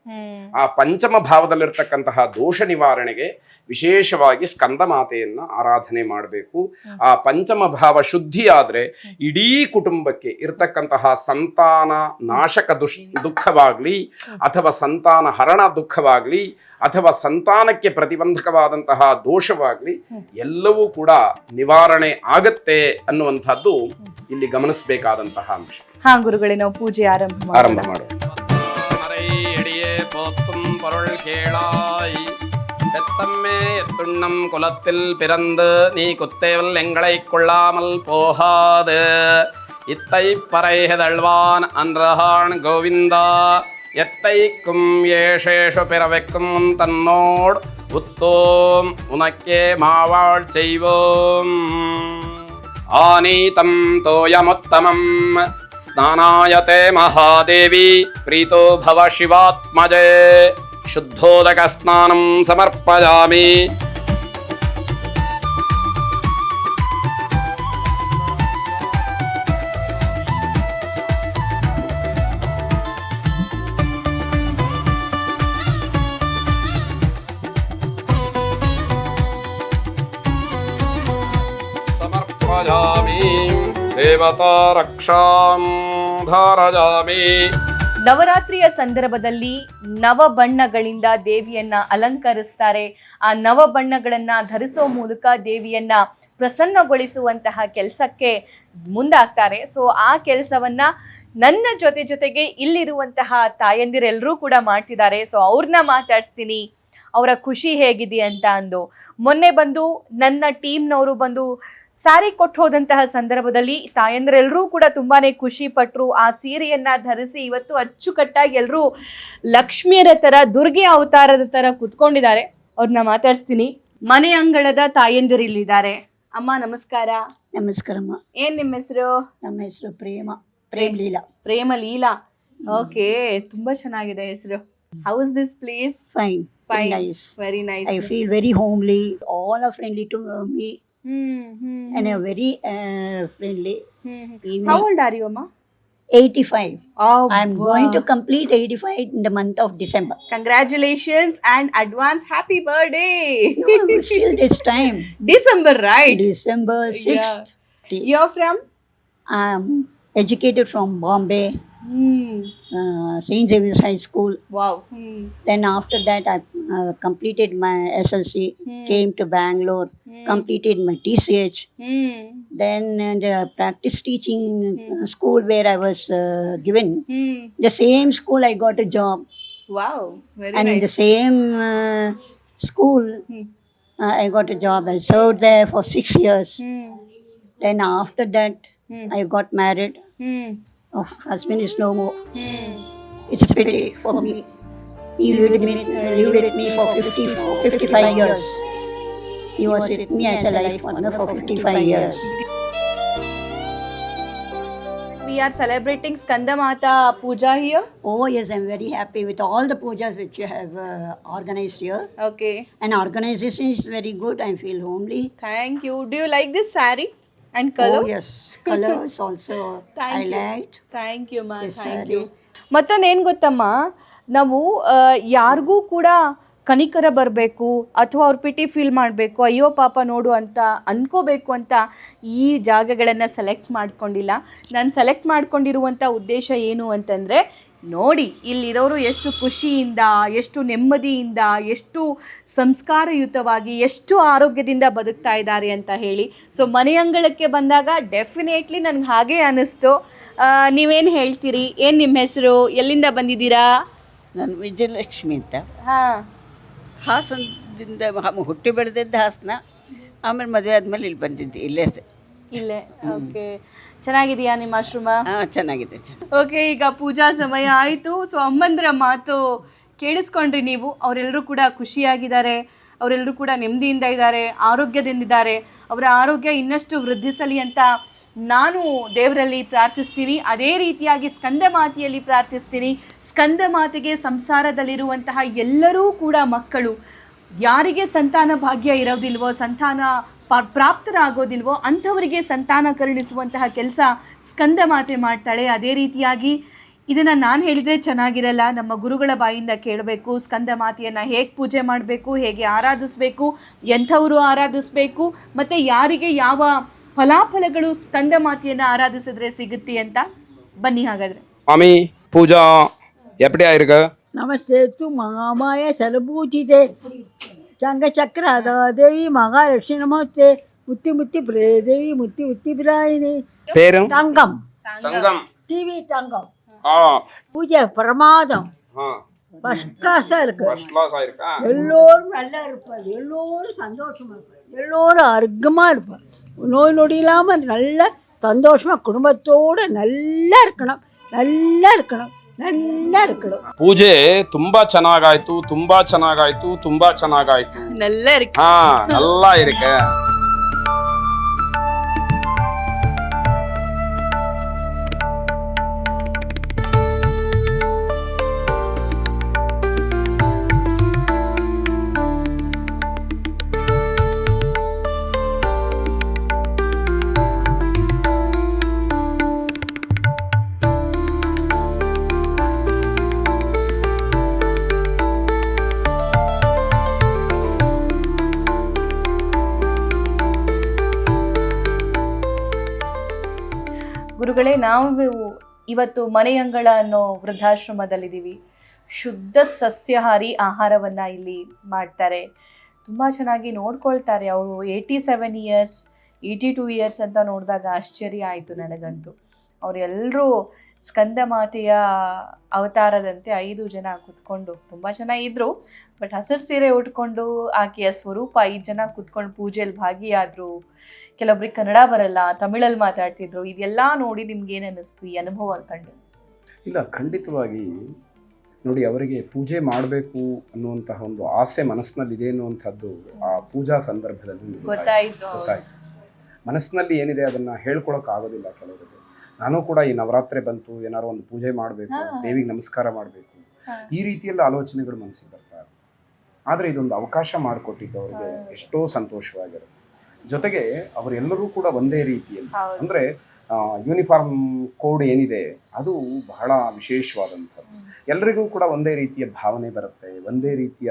ಆ ಪಂಚಮ ಭಾವದಲ್ಲಿರ್ತಕ್ಕಂತಹ ದೋಷ ನಿವಾರಣೆಗೆ ವಿಶೇಷವಾಗಿ ಸ್ಕಂದ ಮಾತೆಯನ್ನು ಆರಾಧನೆ ಮಾಡಬೇಕು. ಆ ಪಂಚಮ ಭಾವ ಶುದ್ಧಿ ಆದ್ರೆ ಇಡೀ ಕುಟುಂಬಕ್ಕೆ ಇರತಕ್ಕಂತಹ ಸಂತಾನ ನಾಶಕ ದುಷ್ ದುಃಖವಾಗಲಿ ಅಥವಾ ಸಂತಾನ ಹರಣ ದುಃಖವಾಗಲಿ ಅಥವಾ ಸಂತಾನಕ್ಕೆ ಪ್ರತಿಬಂಧಕವಾದಂತಹ ದೋಷವಾಗಲಿ ಎಲ್ಲವೂ ಕೂಡ ನಿವಾರಣೆ ಆಗತ್ತೆ ಅನ್ನುವಂಥದ್ದು ಇಲ್ಲಿ ಗಮನಿಸಬೇಕಾದಂತಹ ಅಂಶ. ಹಾ ಗುರುಗಳೇ ನಾವು ಪೂಜೆ ಆರಂಭ ಮಾಡೋಣ. ಆರಂಭ ಮಾಡೋಣ. பெத்தம்மே எத்துண்ணம் குலத்தில் பிறந்து நீ குத்தேவல் எங்களை கொள்ளாமல் போகாது. இத்தை பறைகதழ்வான் அன்றகான் கோவிந்தா. எத்தைக்கும் ஏஷேஷு பிறவைக்கும் தன்னோடு உத்தோம். உனக்கே மாவாழ் செய்வோம். ஆனீதம் தோயமுத்தமம். ஸ்நானாயதே மகாதேவி. பிரீதோ பவ சிவாத்மஜே. शुद्धोदकस्नानं समर्पयामि। समर्पयामि देवता रक्षां धारयामि। ನವರಾತ್ರಿಯ ಸಂದರ್ಭದಲ್ಲಿ ನವ ಬಣ್ಣಗಳಿಂದ ದೇವಿಯನ್ನ ಅಲಂಕರಿಸ್ತಾರೆ. ಆ ನವ ಬಣ್ಣಗಳನ್ನ ಧರಿಸೋ ಮೂಲಕ ದೇವಿಯನ್ನ ಪ್ರಸನ್ನಗೊಳಿಸುವಂತಹ ಕೆಲಸಕ್ಕೆ ಮುಂದಾಗ್ತಾರೆ. ಸೊ ಆ ಕೆಲಸವನ್ನ ನನ್ನ ಜೊತೆ ಜೊತೆಗೆ ಇಲ್ಲಿರುವಂತಹ ತಾಯಂದಿರೆಲ್ಲರೂ ಕೂಡ ಮಾಡ್ತಿದ್ದಾರೆ. ಸೊ ಅವ್ರನ್ನ ಮಾತಾಡಿಸ್ತೀನಿ. ಅವರ ಖುಷಿ ಹೇಗಿದೆ ಅಂತ ಅಂದು. ಮೊನ್ನೆ ಬಂದು ನನ್ನ ಟೀಮ್ನವರು ಬಂದು ಸ್ಯಾರಿ ಕೊಟ್ಟು ಹೋದಂತಹ ಸಂದರ್ಭದಲ್ಲಿ ತಾಯಂದ್ರೆಲ್ಲರೂ ಕೂಡ ತುಂಬಾನೇ ಖುಷಿ ಪಟ್ಟರು ಆ ಸೀರೆಯನ್ನ ಧರಿಸಿ ಇವತ್ತು ಅಚ್ಚುಕಟ್ಟಾಗಿ ಎಲ್ಲರೂ ಲಕ್ಷ್ಮಿಯರ ತರ ದುರ್ಗೆ ಅವತಾರದ ತರ ಕುತ್ಕೊಂಡಿದ್ದಾರೆ. ಅವ್ರನ್ನ ಮಾತಾಡ್ಸ್ತೀನಿ. ಮನೆ ಅಂಗಳದ ತಾಯಂದಿರು ಇಲ್ಲಿದ್ದಾರೆ. ಅಮ್ಮ ನಮಸ್ಕಾರ. ನಮಸ್ಕಾರಮ್ಮ. ಏನ್ ನಿಮ್ಮ ಹೆಸರು? ನಮ್ಮ ಹೆಸರು ಪ್ರೇಮ ಪ್ರೇಮ್ ಲೀಲಾ. ಪ್ರೇಮ ಲೀಲಾ. ಓಕೆ ತುಂಬಾ ಚೆನ್ನಾಗಿದೆ ಹೆಸರು. How's this please fine fine nice very nice I feel very homely all are friendly to me Hmm, hmm, and a hmm. very uh, friendly evening. How old are you, Amma? 85. Oh, I'm wow. going to complete 85 in the month of December. Congratulations and advance happy birthday. no, still this time. December, right? December 6th. Yeah. You're from? I'm educated from Bombay. Mm. Uh, St. Xavier's High School. Wow. Hmm. Then after that, I uh, completed my SLC, hmm. came to Bangalore, hmm. completed my TCH. Hmm. Then uh, the practice teaching uh, hmm. school where I was uh, given, hmm. the same school I got a job. Wow. Very and nice. in the same uh, school, hmm. uh, I got a job. I served there for six years. Hmm. Then after that, hmm. I got married. Hmm oh, husband is no more. Hmm. It's a pity for me. He lured me, me for 54, 55 years. He was with me as a life partner for 55 years. We are celebrating Skandamata Puja here. Oh, yes, I'm very happy with all the pujas which you have uh, organized here. Okay. And organization is very good. I feel homely. Thank you. Do you like this sari? And colour Oh, yes. Colors also Thank I you. liked. Thank you ಮಾ thank. You ಮತ್ತೊಂದೇನು ಗೊತ್ತಮ್ಮ ನಾವು ಯಾರಿಗೂ ಕೂಡ ಕನಿಕರ ಬರಬೇಕು ಅಥವಾ ಅವ್ರ ಪಿಟಿ ಫೀಲ್ ಮಾಡಬೇಕು ಅಯ್ಯೋ ಪಾಪ ನೋಡು ಅಂತ ಅನ್ಕೋಬೇಕು ಅಂತ ಈ ಜಾಗಗಳನ್ನು ಸೆಲೆಕ್ಟ್ ಮಾಡ್ಕೊಂಡಿಲ್ಲ ನಾನು ಸೆಲೆಕ್ಟ್ ಮಾಡ್ಕೊಂಡಿರುವಂಥ ಉದ್ದೇಶ ಏನು ಅಂತಂದರೆ ನೋಡಿ ಇಲ್ಲಿರೋರು ಎಷ್ಟು ಖುಷಿಯಿಂದ ಎಷ್ಟು ನೆಮ್ಮದಿಯಿಂದ ಎಷ್ಟು ಸಂಸ್ಕಾರಯುತವಾಗಿ ಎಷ್ಟು ಆರೋಗ್ಯದಿಂದ ಬದುಕ್ತಾ ಇದ್ದಾರೆ ಅಂತ ಹೇಳಿ. ಸೊ ಮನೆ ಅಂಗಳಕ್ಕೆ ಬಂದಾಗ ಡೆಫಿನೆಟ್ಲಿ ನನಗೆ ಹಾಗೆ ಅನ್ನಿಸ್ತು. ನೀವೇನು ಹೇಳ್ತೀರಿ? ಏನು ನಿಮ್ಮ ಹೆಸರು? ಎಲ್ಲಿಂದ ಬಂದಿದ್ದೀರಾ? ನಾನು ವಿಜಯಲಕ್ಷ್ಮಿ ಅಂತ. ಹಾಂ. ಹಾಸನದಿಂದ ಹುಟ್ಟಿ ಬೆಳೆದಿದ್ದ ಹಾಸನ. ಆಮೇಲೆ ಮದುವೆ ಆದಮೇಲೆ ಇಲ್ಲಿ ಬಂದಿದ್ದೆ ಇಲ್ಲೇ. ಇಲ್ಲೇ ಓಕೆ ಚೆನ್ನಾಗಿದೆಯಾ ನಿಮ್ಮ ಆಶ್ರಮ? ಹಾಂ ಚೆನ್ನಾಗಿದೆ ಚೆನ್ನಾಗಿ ಓಕೆ ಈಗ ಪೂಜಾ ಸಮಯ ಆಯಿತು. ಸೊ ಅಮ್ಮಂದ್ರ ಮಾತು ಕೇಳಿಸ್ಕೊಂಡ್ರಿ ನೀವು. ಅವರೆಲ್ಲರೂ ಕೂಡ ಖುಷಿಯಾಗಿದ್ದಾರೆ. ಅವರೆಲ್ಲರೂ ಕೂಡ ನೆಮ್ಮದಿಯಿಂದ ಇದ್ದಾರೆ ಆರೋಗ್ಯದಿಂದಿದ್ದಾರೆ ಅವರ ಆರೋಗ್ಯ ಇನ್ನಷ್ಟು ವೃದ್ಧಿಸಲಿ ಅಂತ ನಾನು ದೇವರಲ್ಲಿ ಪ್ರಾರ್ಥಿಸ್ತೀನಿ. ಅದೇ ರೀತಿಯಾಗಿ ಸ್ಕಂದ ಮಾತೆಯಲ್ಲಿ ಪ್ರಾರ್ಥಿಸ್ತೀನಿ. ಸ್ಕಂದ ಮಾತೆಗೆ ಸಂಸಾರದಲ್ಲಿರುವಂತಹ ಎಲ್ಲರೂ ಕೂಡ ಮಕ್ಕಳು. ಯಾರಿಗೆ ಸಂತಾನ ಭಾಗ್ಯ ಇರೋದಿಲ್ವೋ ಸಂತಾನ ಪ್ರಾಪ್ತರಾಗೋದಿಲ್ವೋ ಅಂಥವರಿಗೆ ಸಂತಾನ ಕರುಣಿಸುವಂತಹ ಕೆಲಸ ಸ್ಕಂದ ಮಾತೆ ಮಾಡ್ತಾಳೆ. ಅದೇ ರೀತಿಯಾಗಿ ಇದನ್ನು ನಾನು ಹೇಳಿದರೆ ಚೆನ್ನಾಗಿರಲ್ಲ. ನಮ್ಮ ಗುರುಗಳ ಬಾಯಿಂದ ಕೇಳಬೇಕು. ಸ್ಕಂದ ಮಾತೆಯನ್ನು ಹೇಗೆ ಪೂಜೆ ಮಾಡಬೇಕು ಹೇಗೆ ಆರಾಧಿಸಬೇಕು ಎಂಥವರು ಆರಾಧಿಸಬೇಕು ಮತ್ತು ಯಾರಿಗೆ ಯಾವ ಫಲಾಫಲಗಳು ಸ್ಕಂದ ಮಾತೆಯನ್ನು ಆರಾಧಿಸಿದ್ರೆ ಸಿಗುತ್ತೆ ಅಂತ ಬನ್ನಿ ಹಾಗಾದರೆ. ಸ್ವಾಮಿ ಪೂಜಾ ಎಪ್ಪಡಿ ಆಯ್ತು ಮಹಾಮಾಯ ಸರ್ಭೂಜಿದೆ சங்க சங்கச்சக்கர தேவி மகாலட்சுமி தே முத்தி முத்தி தேவி முத்தி முத்தி பிராயினி. பேரும்? தங்கம். தங்கம். டிவி தங்கம். பூஜை பிரமாதம். ஃபர்ஸ்ட் கிளாஸாக இருக்கு. ஃபர்ஸ்ட் இருக்கா? எல்லோரும் நல்லா இருப்பார். எல்லோரும் சந்தோஷமாக இருப்பார். எல்லோரும் அருகமாக இருப்பார். நோய் நொடி இல்லாமல் நல்ல சந்தோஷமாக குடும்பத்தோடு நல்லா இருக்கணும். நல்லா இருக்கணும். ಪೂಜೆ ತುಂಬಾ ಚೆನ್ನಾಗಾಯ್ತು ತುಂಬಾ ಚೆನ್ನಾಗಾಯ್ತು ತುಂಬಾ ಚೆನ್ನಾಗಾಯ್ತು. ಹಾ ನಲ್ಲಾ ಇರಕ ಗುರುಗಳೇ, ನಾವು ಇವತ್ತು ಮನೆಯಂಗಳ ಅನ್ನೋ ವೃದ್ಧಾಶ್ರಮದಲ್ಲಿದ್ದೀವಿ. ಶುದ್ಧ ಸಸ್ಯಹಾರಿ ಆಹಾರವನ್ನು ಇಲ್ಲಿ ಮಾಡ್ತಾರೆ. ತುಂಬ ಚೆನ್ನಾಗಿ ನೋಡ್ಕೊಳ್ತಾರೆ ಅವರು. Eighty seven years eighty two years ಅಂತ ನೋಡಿದಾಗ ಆಶ್ಚರ್ಯ ಆಯಿತು ನನಗಂತೂ. ಅವರೆಲ್ಲರೂ ಸ್ಕಂದ ಮಾತೆಯ ಅವತಾರದಂತೆ ಐದು ಜನ ಕುತ್ಕೊಂಡು ತುಂಬ ಜನ ಇದ್ದರು ಬಟ್ ಹಸಿರು ಸೀರೆ ಉಟ್ಕೊಂಡು ಆಕೆಯ ಸ್ವರೂಪ ಐದು ಜನ ಕುತ್ಕೊಂಡು ಪೂಜೆಯಲ್ಲಿ ಭಾಗಿಯಾದರು. ಕೆಲವೊಬ್ರಿಗೆ ಕನ್ನಡ ಬರಲ್ಲ ತಮಿಳಲ್ಲಿ ಮಾತಾಡ್ತಿದ್ರು ಇದೆಲ್ಲ ನೋಡಿ ನಿಮ್ಗೆ ಏನು ಅನ್ನಿಸ್ತು ಈ ಅನುಭವ ಕಂಡು ಇಲ್ಲ ಖಂಡಿತವಾಗಿ. ನೋಡಿ ಅವರಿಗೆ ಪೂಜೆ ಮಾಡಬೇಕು ಅನ್ನುವಂತಹ ಒಂದು ಆಸೆ ಮನಸ್ಸಿನಲ್ಲಿದೆ ಅನ್ನುವಂಥದ್ದು ಆ ಪೂಜಾ ಸಂದರ್ಭದಲ್ಲಿ ಗೊತ್ತಾಯ್ತು. ಮನಸ್ಸಿನಲ್ಲಿ ಏನಿದೆ ಅದನ್ನ ಆಗೋದಿಲ್ಲ ಕೆಲವರಿಗೆ. ನಾನು ಕೂಡ ಈ ನವರಾತ್ರಿ ಬಂತು ಏನಾದ್ರು ಒಂದು ಪೂಜೆ ಮಾಡಬೇಕು ದೇವಿಗೆ ನಮಸ್ಕಾರ ಮಾಡಬೇಕು. ಈ ರೀತಿಯೆಲ್ಲ ಆಲೋಚನೆಗಳು ಮನಸ್ಸಿಗೆ ಬರ್ತಾ ಇರುತ್ತೆ. ಆದರೆ ಇದೊಂದು ಅವಕಾಶ ಮಾಡಿಕೊಟ್ಟಿದ್ದು ಅವರಿಗೆ ಎಷ್ಟೋ ಸಂತೋಷವಾಗಿರುತ್ತೆ. ಜೊತೆಗೆ ಅವರೆಲ್ಲರೂ ಕೂಡ ಒಂದೇ ರೀತಿಯಲ್ಲಿ. ಅಂದರೆ ಯೂನಿಫಾರ್ಮ್ ಕೋಡ್ ಏನಿದೆ ಅದು ಬಹಳ ವಿಶೇಷವಾದಂಥದ್ದು. ಎಲ್ಲರಿಗೂ ಕೂಡ ಒಂದೇ ರೀತಿಯ ಭಾವನೆ ಬರುತ್ತೆ ಒಂದೇ ರೀತಿಯ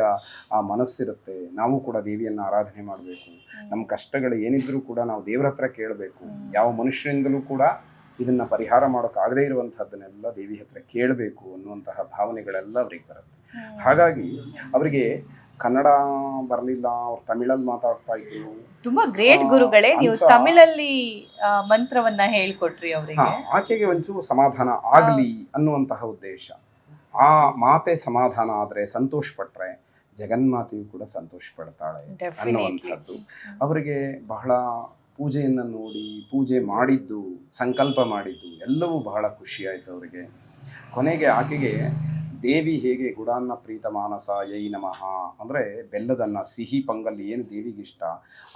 ಆ ಮನಸ್ಸಿರುತ್ತೆ. ನಾವು ಕೂಡ ದೇವಿಯನ್ನು ಆರಾಧನೆ ಮಾಡಬೇಕು. ನಮ್ಮ ಕಷ್ಟಗಳು ಏನಿದ್ರೂ ಕೂಡ ನಾವು ದೇವರ ಹತ್ರ ಕೇಳಬೇಕು. ಯಾವ ಮನುಷ್ಯರಿಂದಲೂ ಕೂಡ ಇದನ್ನು ಪರಿಹಾರ ಮಾಡೋಕ್ಕಾಗದೇ ಇರುವಂಥದ್ದನ್ನೆಲ್ಲ ದೇವಿ ಹತ್ರ ಕೇಳಬೇಕು ಅನ್ನುವಂತಹ ಭಾವನೆಗಳೆಲ್ಲ ಅವ್ರಿಗೆ ಬರುತ್ತೆ. ಹಾಗಾಗಿ ಅವರಿಗೆ ಕನ್ನಡ ಬರಲಿಲ್ಲ ಅವ್ರು ತಮಿಳಲ್ಲಿ ಮಾತಾಡ್ತಾ ಇದ್ರು. ತುಂಬಾ ಗ್ರೇಟ್ ಗುರುಗಳೇ ನೀವು ಅಂತ- ತಮಿಳಲ್ಲಿ ಆ, ಮಂತ್ರವನ್ನ ಹೇಳ್ಕೊಟ್ರಿ ಹಾ ಅವರಿಗೆ ಆಕೆಗೆ ಒಂಚೂರು ಸಮಾಧಾನ ಆಗಲಿ ಅನ್ನುವಂತಹ ಉದ್ದೇಶ. ಆ ಮಾತೆ ಸಮಾಧಾನ ಆದ್ರೆ ಸಂತೋಷ ಪಟ್ರೆ ಜಗನ್ಮಾತೆಯು ಕೂಡ ಸಂತೋಷ ಪಡ್ತಾಳೆ Definitely. ಅನ್ನುವಂಥದ್ದು. ಅವರಿಗೆ ಬಹಳ ಪೂಜೆಯನ್ನು ನೋಡಿ ಪೂಜೆ ಮಾಡಿದ್ದು ಸಂಕಲ್ಪ ಮಾಡಿದ್ದು ಎಲ್ಲವೂ ಬಹಳ ಖುಷಿಯಾಯಿತು ಆಯಿತು ಅವರಿಗೆ. ಕೊನೆಗೆ ಆಕೆಗೆ ದೇವಿ ಹೇಗೆ ಗುಡಾನ್ನ ಪ್ರೀತ ಮಾನಸ ಯೈ ನಮಃ ಅಂದರೆ ಬೆಲ್ಲದನ್ನ ಸಿಹಿ ಪಂಗಲ್ ಏನು ದೇವಿಗೆ ಇಷ್ಟ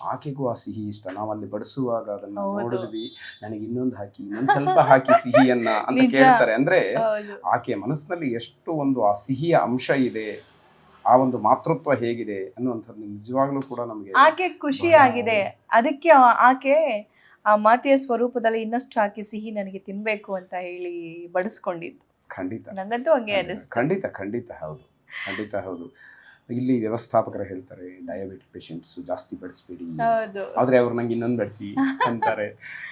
ಆಕೆಗೂ ಆ ಸಿಹಿ ಇಷ್ಟ. ನಾವಲ್ಲಿ ಬಡಿಸುವಾಗ ಅದನ್ನ. ನೋಡಿದ್ವಿ ನನಗೆ ಇನ್ನೊಂದು ಹಾಕಿ ಇನ್ನೊಂದು ಸ್ವಲ್ಪ ಹಾಕಿ ಸಿಹಿಯನ್ನ ಅಂತ. ಕೇಳ್ತಾರೆ. ಅಂದ್ರೆ ಆಕೆ ಮನಸ್ಸಿನಲ್ಲಿ ಎಷ್ಟು ಒಂದು ಆ ಸಿಹಿಯ ಅಂಶ ಇದೆ ಆ ಒಂದು ಮಾತೃತ್ವ ಹೇಗಿದೆ ಅನ್ನುವಂಥದ್ದು ನಿಜವಾಗ್ಲೂ ಕೂಡ ನಮಗೆ ಆಕೆ ಖುಷಿ ಆಗಿದೆ. ಅದಕ್ಕೆ ಆಕೆ ಆ ಮಾತೆಯ ಸ್ವರೂಪದಲ್ಲಿ ಇನ್ನಷ್ಟು ಹಾಕಿ ಸಿಹಿ ನನಗೆ ತಿನ್ಬೇಕು ಅಂತ ಹೇಳಿ ಬಡಿಸ್ಕೊಂಡಿದ್ದು. ಖಂಡಿತ. ಹಂಗೆ ಖಂಡಿತ, ಅನಿಸ್ತು ಖಂಡಿತ ಖಂಡಿತ ಹೌದು. ಖಂಡಿತ ಹೌದು. ಇಲ್ಲಿ ವ್ಯವಸ್ಥಾಪಕರು ಹೇಳ್ತಾರೆ ಡಯಾಬಿಟಿಕ್ ಪೇಷಂಟ್ಸ್ ಜಾಸ್ತಿ ಬಡಿಸ್ಬೇಡಿ. ಆದರೆ ಆದ್ರೆ ಅವ್ರು ನಂಗೆ ಇನ್ನೊಂದು ಬಡಿಸಿ ಅಂತಾರೆ.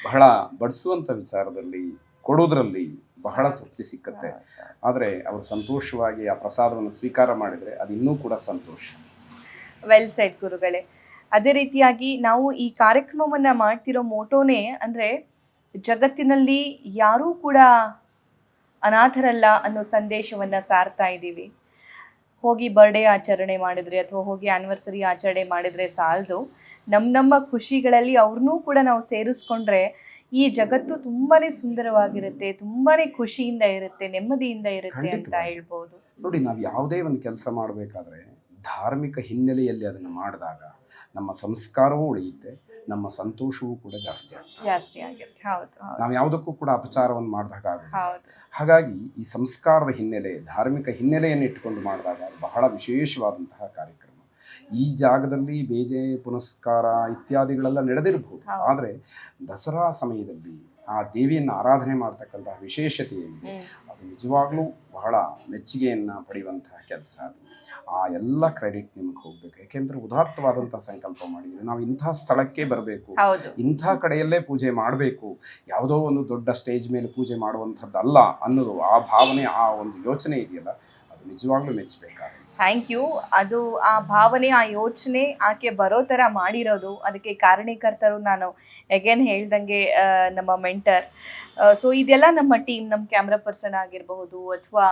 ಬಹಳ ಬಡಿಸುವಂಥ ವಿಚಾರದಲ್ಲಿ ಕೊಡೋದ್ರಲ್ಲಿ ಬಹಳ ತೃಪ್ತಿ ಸಿಕ್ಕತ್ತೆ. ಆದರೆ ಅವರು ಸಂತೋಷವಾಗಿ ಆ ಪ್ರಸಾದವನ್ನು ಸ್ವೀಕಾರ ಮಾಡಿದರೆ ಅದು ಇನ್ನೂ ಕೂಡ ಸಂತೋಷ. ವೆಲ್ ಸೆಟ್ ಗುರುಗಳೇ. ಅದೇ ರೀತಿಯಾಗಿ ನಾವು ಈ ಕಾರ್ಯಕ್ರಮವನ್ನ ಮಾಡ್ತಿರೋ ಮೋಟೋನೇ ಅಂದ್ರೆ ಜಗತ್ತಿನಲ್ಲಿ ಯಾರೂ ಕೂಡ ಅನಾಥರಲ್ಲ ಅನ್ನೋ ಸಂದೇಶವನ್ನ ಸಾರ್ತಾ ಇದ್ದೀವಿ. ಹೋಗಿ ಬರ್ಡೇ ಆಚರಣೆ ಮಾಡಿದರೆ ಅಥವಾ ಹೋಗಿ ಆ್ಯನಿವರ್ಸರಿ ಆಚರಣೆ ಮಾಡಿದರೆ ಸಾಲದು. ನಮ್ಮ ನಮ್ಮ ಖುಷಿಗಳಲ್ಲಿ ಅವ್ರನ್ನೂ ಕೂಡ ನಾವು ಸೇರಿಸ್ಕೊಂಡ್ರೆ ಈ ಜಗತ್ತು ತುಂಬಾ ಸುಂದರವಾಗಿರುತ್ತೆ ತುಂಬಾ ಖುಷಿಯಿಂದ ಇರುತ್ತೆ ನೆಮ್ಮದಿಯಿಂದ ಇರುತ್ತೆ ಅಂತ. ಹೇಳ್ಬೋದು. ನೋಡಿ ನಾವು ಯಾವುದೇ ಒಂದು ಕೆಲಸ ಮಾಡಬೇಕಾದ್ರೆ ಧಾರ್ಮಿಕ ಹಿನ್ನೆಲೆಯಲ್ಲಿ ಅದನ್ನು ಮಾಡಿದಾಗ ನಮ್ಮ ಸಂಸ್ಕಾರವೂ ಉಳಿಯುತ್ತೆ. ನಮ್ಮ ಸಂತೋಷವೂ ಕೂಡ ಜಾಸ್ತಿ ಆಗ್ತದೆ ಜಾಸ್ತಿ ಆಗುತ್ತೆ. ಹೌದು ಹೌದು. ನಾವು ಯಾವುದಕ್ಕೂ ಕೂಡ ಅಪಚಾರವನ್ನು ಮಾಡಿದಾಗ ಆಗುತ್ತೆ ಹೌದು. ಹಾಗಾಗಿ ಈ ಸಂಸ್ಕಾರದ ಹಿನ್ನೆಲೆ ಧಾರ್ಮಿಕ ಹಿನ್ನೆಲೆಯನ್ನು ಇಟ್ಟುಕೊಂಡು ಮಾಡಿದಾಗ ಅದು ಬಹಳ ವಿಶೇಷವಾದಂತಹ ಕಾರ್ಯಕ್ರಮ. ಈ ಜಾಗದಲ್ಲಿ ಬೇಜೆ ಪುನಸ್ಕಾರ ಇತ್ಯಾದಿಗಳೆಲ್ಲ ನಡೆದಿರಬಹುದು ಆದರೆ ದಸರಾ ಸಮಯದಲ್ಲಿ ಆ ದೇವಿಯನ್ನು ಆರಾಧನೆ ಮಾಡ್ತಕ್ಕಂತಹ ವಿಶೇಷತೆ ಏನಿದೆ. ಅದು ನಿಜವಾಗ್ಲೂ ಬಹಳ ಮೆಚ್ಚುಗೆಯನ್ನು ಪಡೆಯುವಂತಹ ಕೆಲಸ ಅದು. ಆ ಎಲ್ಲ ಕ್ರೆಡಿಟ್ ನಿಮಗೆ ಹೋಗ್ಬೇಕು. ಯಾಕೆಂದ್ರೆ ಉದಾತ್ತವಾದಂಥ ಸಂಕಲ್ಪ ಮಾಡಿದ್ರೆ ನಾವು ಇಂಥ ಸ್ಥಳಕ್ಕೆ ಬರಬೇಕು. ಇಂಥ ಕಡೆಯಲ್ಲೇ ಪೂಜೆ ಮಾಡಬೇಕು. ಯಾವುದೋ ಒಂದು ದೊಡ್ಡ ಸ್ಟೇಜ್ ಮೇಲೆ ಪೂಜೆ ಮಾಡುವಂಥದ್ದಲ್ಲ ಅನ್ನೋದು ಆ ಭಾವನೆ ಆ ಒಂದು ಯೋಚನೆ ಇದೆಯಲ್ಲ ಅದು ನಿಜವಾಗ್ಲೂ ಮೆಚ್ಚಬೇಕಾಗುತ್ತೆ. Thank you. ಅದು ಆ ಭಾವನೆ ಆ ಯೋಚನೆ ಆಕೆ ಬರೋ ಥರ ಮಾಡಿರೋದು. ಅದಕ್ಕೆ ಕಾರಣೀಕರ್ತರು ನಾನು ಎಗೇನ್ ಹೇಳ್ದಂಗೆ ನಮ್ಮ ಮೆಂಟರ್ ಸೊ ಇದೆಲ್ಲ ನಮ್ಮ ಟೀಮ್ ನಮ್ಮ ಕ್ಯಾಮ್ರಾ ಪರ್ಸನ್ ಆಗಿರಬಹುದು ಅಥವಾ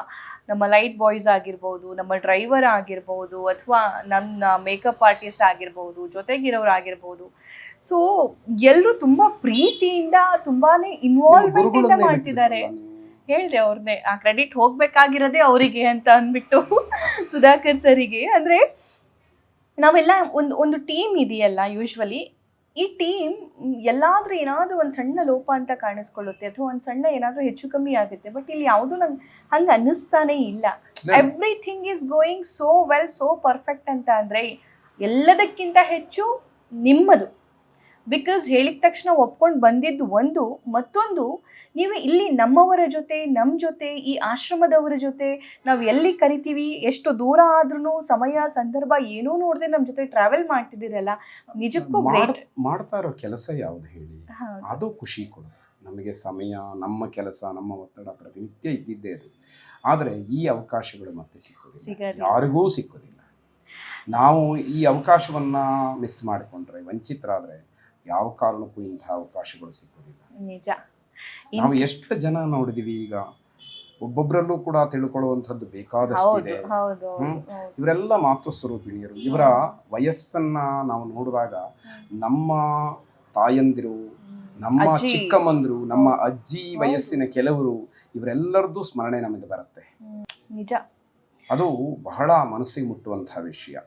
ನಮ್ಮ ಲೈಟ್ ಬಾಯ್ಸ್ ಆಗಿರ್ಬೋದು ನಮ್ಮ ಡ್ರೈವರ್ ಆಗಿರ್ಬೋದು ಅಥವಾ ನನ್ನ ಮೇಕಪ್ ಆರ್ಟಿಸ್ಟ್ ಆಗಿರ್ಬೋದು ಜೊತೆಗಿರೋರು ಆಗಿರ್ಬೋದು ಸೊ ಎಲ್ಲರೂ ತುಂಬ ಪ್ರೀತಿಯಿಂದ ತುಂಬಾನೇ ಇನ್ವಾಲ್ವ್ಮೆಂಟ್ ಇಂದ ಮಾಡ್ತಿದ್ದಾರೆ. ಹೇಳ್ದೆ ಅವ್ರನ್ನೇ ಆ ಕ್ರೆಡಿಟ್ ಹೋಗ್ಬೇಕಾಗಿರೋದೇ ಅವರಿಗೆ ಅಂತ ಅಂದ್ಬಿಟ್ಟು ಸುಧಾಕರ್ ಸರಿಗೆ ಅಂದರೆ ನಾವೆಲ್ಲ ಒಂದು ಒಂದು ಟೀಮ್ ಇದೆಯಲ್ಲ ಯೂಶ್ವಲಿ ಈ ಟೀಮ್ ಎಲ್ಲಾದರೂ ಏನಾದರೂ ಒಂದು ಸಣ್ಣ ಲೋಪ ಅಂತ ಕಾಣಿಸ್ಕೊಳ್ಳುತ್ತೆ ಅಥವಾ ಒಂದು ಸಣ್ಣ ಏನಾದರೂ ಹೆಚ್ಚು ಕಮ್ಮಿ ಆಗುತ್ತೆ. ಬಟ್ ಇಲ್ಲಿ ಯಾವುದೂ ನಂಗೆ ಹಂಗೆ ಅನ್ನಿಸ್ತಾನೇ ಇಲ್ಲ. Everything is going so well so perfect ಅಂತ ಅಂದರೆ ಎಲ್ಲದಕ್ಕಿಂತ ಹೆಚ್ಚು ನಿಮ್ಮದು. ಬಿಕಾಸ್ ಹೇಳಿದ ತಕ್ಷಣ ಒಪ್ಕೊಂಡು ಬಂದಿದ್ದು ಒಂದು ಮತ್ತೊಂದು ನೀವು ಇಲ್ಲಿ ನಮ್ಮವರ ಜೊತೆ ನಮ್ಮ ಜೊತೆ ಈ ಆಶ್ರಮದವರ ಜೊತೆ ನಾವು ಎಲ್ಲಿ ಕರಿತೀವಿ ಎಷ್ಟು ದೂರ ಆದ್ರೂ ಸಮಯ ಸಂದರ್ಭ ಏನೂ ನೋಡದೆ ನಮ್ಮ ಜೊತೆ ಟ್ರಾವೆಲ್ ಮಾಡ್ತಿದ್ದೀರಲ್ಲ ನಿಜಕ್ಕೂ ಗ್ರೇಟ್ ಮಾಡ್ತಾ ಇರೋ ಕೆಲಸ ಯಾವುದು ಹೇಳಿ? ಅದು ಖುಷಿ ಕೊಡುತ್ತೆ. ನಮಗೆ ಸಮಯ ನಮ್ಮ ಕೆಲಸ ನಮ್ಮ ಒತ್ತಡ ಪ್ರತಿನಿತ್ಯ ಇದ್ದಿದ್ದೇ ಅದು. ಆದರೆ ಈ ಅವಕಾಶಗಳು ಮತ್ತೆ ಸಿಕ್ಕೋದಿಲ್ಲ. ಸಿಗಲ್ಲ. ಯಾರಿಗೂ ಸಿಕ್ಕೋದಿಲ್ಲ. ನಾವು ಈ ಅವಕಾಶವನ್ನು ಮಿಸ್ ಮಾಡಿಕೊಂಡ್ರೆ ವಂಚಿತರಾದ್ರೆ ಯಾವ ಕಾರಣಕ್ಕೂ ಇಂತಹ ಅವಕಾಶಗಳು ಸಿಕ್ಕೋದಿಲ್ಲ. ನಿಜ. ನಾವು ಎಷ್ಟು ಜನ ನೋಡಿದೀವಿ ಈಗ ಒಬ್ಬೊಬ್ಬರಲ್ಲೂ ಕೂಡ ತಿಳ್ಕೊಳ್ಳುವಂಥದ್ದು ಬೇಕಾದಷ್ಟು ಇದೆ ಇವರೆಲ್ಲ ಮಾತೃ ಸ್ವರೂಪಿಣಿಯರು ಇವರ ವಯಸ್ಸನ್ನ ನಾವು ನೋಡಿದಾಗ ನಮ್ಮ ತಾಯಂದಿರು ನಮ್ಮ ಚಿಕ್ಕಮ್ಮಂದಿರು ಚಿಕ್ಕಮ್ಮಂದ್ರು ನಮ್ಮ ಅಜ್ಜಿ ವಯಸ್ಸಿನ ಕೆಲವರು ಇವರೆಲ್ಲರದ್ದು ಸ್ಮರಣೆ ನಮಗೆ ಬರುತ್ತೆ. ನಿಜ. ಅದು ಬಹಳ ಮನಸ್ಸಿಗೆ ಮುಟ್ಟುವಂತಹ ವಿಷಯ.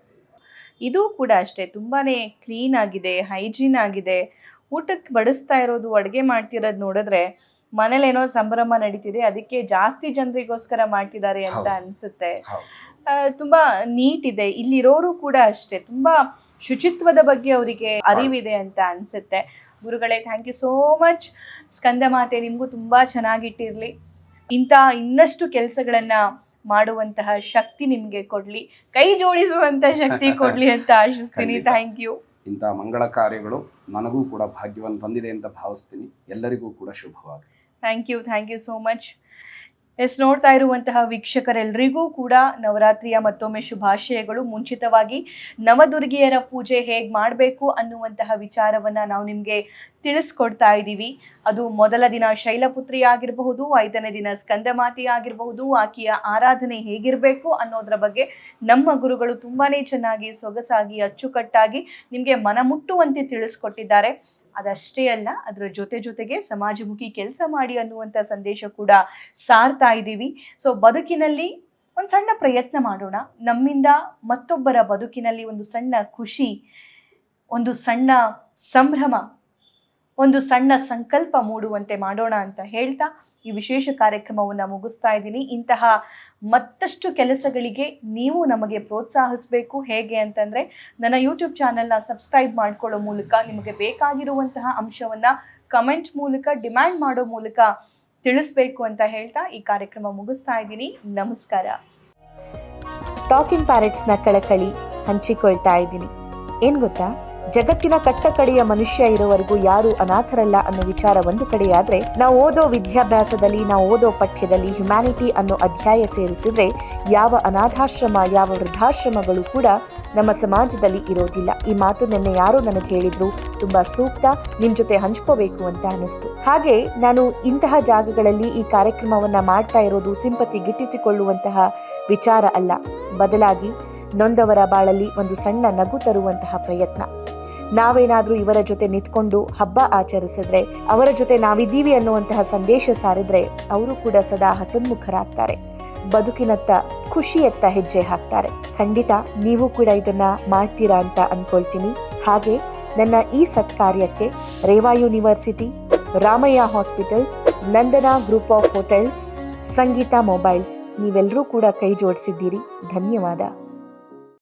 ಇದು ಕೂಡ ಅಷ್ಟೇ ತುಂಬಾನೇ ಕ್ಲೀನ್ ಆಗಿದೆ ಹೈಜೀನ್ ಆಗಿದೆ. ಊಟಕ್ಕೆ ಬಡಿಸ್ತಾ ಇರೋದು ಅಡುಗೆ ಮಾಡ್ತಿರೋದು ನೋಡಿದ್ರೆ ಮನೇಲೇನೋ ಸಂಭ್ರಮ ನಡೀತಿದೆ ಅದಕ್ಕೆ ಜಾಸ್ತಿ ಜನರಿಗೋಸ್ಕರ ಮಾಡ್ತಿದ್ದಾರೆ ಅಂತ. ಅನ್ಸುತ್ತೆ. ತುಂಬಾ ನೀಟ್ ಇದೆ. ಇಲ್ಲಿರೋರು ಕೂಡ ಅಷ್ಟೇ ತುಂಬಾ ಶುಚಿತ್ವದ ಬಗ್ಗೆ ಅವರಿಗೆ ಅರಿವಿದೆ ಅಂತ ಅನ್ಸುತ್ತೆ. ಗುರುಗಳೇ thank you so much Skanda Mate ನಿಮಗೂ ತುಂಬಾ ಚೆನ್ನಾಗಿಟ್ಟಿರಲಿ. ಇಂಥ ಇನ್ನಷ್ಟು ಕೆಲಸಗಳನ್ನ ಮಾಡುವಂತಹ ಶಕ್ತಿ ನಿಮಗೆ ಕೊಡಲಿ. ಕೈ ಜೋಡಿಸುವಂತಹ ಶಕ್ತಿ ಕೊಡಲಿ ಅಂತ ಆಶಿಸ್ತೀನಿ. ಥ್ಯಾಂಕ್ ಯು ಇಂಥ ಮಂಗಳ ಕಾರ್ಯಗಳು ನನಗೂ ಕೂಡ ಭಾಗ್ಯವನ್ನು ತಂದಿದೆ ಅಂತ ಭಾವಿಸ್ತೀನಿ. ಎಲ್ಲರಿಗೂ ಕೂಡ ಶುಭವಾಗಿ thank you thank you so much S ನೋಡ್ತಾ ಇರುವಂತಹ ವೀಕ್ಷಕರೆಲ್ಲರಿಗೂ ಕೂಡ ನವರಾತ್ರಿಯ ಮತ್ತೊಮ್ಮೆ ಶುಭಾಶಯಗಳು. ಮುಂಚಿತವಾಗಿ ನವದುರ್ಗಿಯರ ಪೂಜೆ ಹೇಗೆ ಮಾಡಬೇಕು ಅನ್ನುವಂತಹ ವಿಚಾರವನ್ನು ನಾವು ನಿಮಗೆ ತಿಳಿಸ್ಕೊಡ್ತಾ ಇದ್ದೀವಿ. ಅದು ಮೊದಲ ದಿನ ಶೈಲಪುತ್ರಿ ಆಗಿರಬಹುದು ಐದನೇ ದಿನ ಸ್ಕಂದಮಾತಿ ಆಗಿರಬಹುದು ಆಕೆಯ ಆರಾಧನೆ ಹೇಗಿರಬೇಕು ಅನ್ನೋದ್ರ ಬಗ್ಗೆ ನಮ್ಮ ಗುರುಗಳು ತುಂಬಾ ಚೆನ್ನಾಗಿ ಸೊಗಸಾಗಿ, ಅಚ್ಚುಕಟ್ಟಾಗಿ ನಿಮಗೆ ಮನಮುಟ್ಟುವಂತೆ ತಿಳಿಸ್ಕೊಟ್ಟಿದ್ದಾರೆ. ಅದಷ್ಟೇ ಅಲ್ಲ, ಅದರ ಜೊತೆ ಜೊತೆಗೆ ಸಮಾಜಮುಖಿ ಕೆಲಸ ಮಾಡಿ ಅನ್ನುವಂಥ ಸಂದೇಶ ಕೂಡ ಸಾರ್ತಾ ಇದ್ದೀವಿ. ಸೊ ಬದುಕಿನಲ್ಲಿ ಒಂದು ಸಣ್ಣ ಪ್ರಯತ್ನ ಮಾಡೋಣ. ನಮ್ಮಿಂದ ಮತ್ತೊಬ್ಬರ ಬದುಕಿನಲ್ಲಿ ಒಂದು ಸಣ್ಣ ಖುಷಿ, ಒಂದು ಸಣ್ಣ ಸಂಭ್ರಮ ಒಂದು ಸಣ್ಣ ಸಂಕಲ್ಪ ಮೂಡುವಂತೆ ಮಾಡೋಣ ಅಂತ ಹೇಳ್ತಾ ಈ ವಿಶೇಷ ಕಾರ್ಯಕ್ರಮವನ್ನು ಮುಗಿಸ್ತಾ ಇದ್ದೀನಿ. ಇಂತಹ ಮತ್ತಷ್ಟು ಕೆಲಸಗಳಿಗೆ ನೀವು ನಮಗೆ ಪ್ರೋತ್ಸಾಹಿಸಬೇಕು. ಹೇಗೆ ಅಂತಂದರೆ ನನ್ನ ಯೂಟ್ಯೂಬ್ ಚಾನಲ್ನ ಸಬ್ಸ್ಕ್ರೈಬ್ ಮಾಡ್ಕೊಳ್ಳೋ ಮೂಲಕ ನಿಮಗೆ ಬೇಕಾಗಿರುವಂತಹ ಅಂಶವನ್ನು ಕಮೆಂಟ್ ಮೂಲಕ ಡಿಮ್ಯಾಂಡ್ ಮಾಡೋ ಮೂಲಕ ತಿಳಿಸ್ಬೇಕು ಅಂತ ಹೇಳ್ತಾ ಈ ಕಾರ್ಯಕ್ರಮ ಮುಗಿಸ್ತಾ ಇದ್ದೀನಿ. ನಮಸ್ಕಾರ. ಟಾಕಿಂಗ್ ಪ್ಯಾರೆಟ್ಸ್ನ ಕಳಕಳಿ ಹಂಚಿಕೊಳ್ತಾ ಇದ್ದೀನಿ. ಏನು ಗೊತ್ತಾ? ಜಗತ್ತಿನ ಕಟ್ಟ ಕಡೆಯ ಮನುಷ್ಯ ಇರೋವರೆಗೂ ಯಾರು ಅನಾಥರಲ್ಲ ಅನ್ನೋ ವಿಚಾರ ಒಂದು ಕಡೆಯಾದ್ರೆ, ನಾವು ಓದೋ ವಿದ್ಯಾಭ್ಯಾಸದಲ್ಲಿ, ನಾವು ಓದೋ ಪಠ್ಯದಲ್ಲಿ ಹ್ಯುಮ್ಯಾನಿಟಿ ಅನ್ನೋ ಅಧ್ಯಾಯ ಸೇರಿಸಿದ್ರೆ, ಯಾವ ಅನಾಥಾಶ್ರಮ, ಯಾವ ವೃದ್ಧಾಶ್ರಮಗಳು ಕೂಡ ನಮ್ಮ ಸಮಾಜದಲ್ಲಿ ಇರೋದಿಲ್ಲ. ಈ ಮಾತು ನಿನ್ನೆ ಯಾರು ನನಗೆ ಹೇಳಿದ್ರು, ತುಂಬಾ ಸೂಕ್ತ ನಿಮ್ ಜೊತೆ ಹಂಚ್ಕೋಬೇಕು ಅಂತ ಅನಿಸ್ತು ಹಾಗೆ ನಾನು ಇಂತಹ ಜಾಗಗಳಲ್ಲಿ ಈ ಕಾರ್ಯಕ್ರಮವನ್ನ ಮಾಡ್ತಾ ಇರೋದು ಸಿಂಪತಿ ಗಿಟ್ಟಿಸಿಕೊಳ್ಳುವಂತಹ ವಿಚಾರ ಅಲ್ಲ. ಬದಲಾಗಿ ನೊಂದವರ ಬಾಳಲ್ಲಿ ಒಂದು ಸಣ್ಣ ನಗು ತರುವಂತಹ ಪ್ರಯತ್ನ. ನಾವೇನಾದ್ರೂ ಇವರ ಜೊತೆ ನಿಂತ್ಕೊಂಡು ಹಬ್ಬ ಆಚರಿಸಿದ್ರೆ, ಅವರ ಜೊತೆ ನಾವಿದ್ದೀವಿ ಅನ್ನುವಂತಹ ಸಂದೇಶ ಸಾರಿದ್ರೆ ಅವರು ಕೂಡ ಸದಾ ಹಸನ್ಮುಖರಾಗ್ತಾರೆ. ಬದುಕಿನತ್ತ ಖುಷಿಯತ್ತ ಹೆಜ್ಜೆ ಹಾಕ್ತಾರೆ. ಖಂಡಿತ ನೀವು ಕೂಡ ಇದನ್ನ ಮಾಡ್ತೀರಾ ಅಂತ ಅನ್ಕೊಳ್ತೀನಿ. ಹಾಗೆ ನನ್ನ ಈ ಸತ್ಕಾರ್ಯಕ್ಕೆ Reva university, Ramaiah hospitals, Nandana group of hotels, Sangeetha mobiles ನೀವೆಲ್ಲರೂ ಕೂಡ ಕೈ ಜೋಡಿಸಿದ್ದೀರಿ. ಧನ್ಯವಾದ.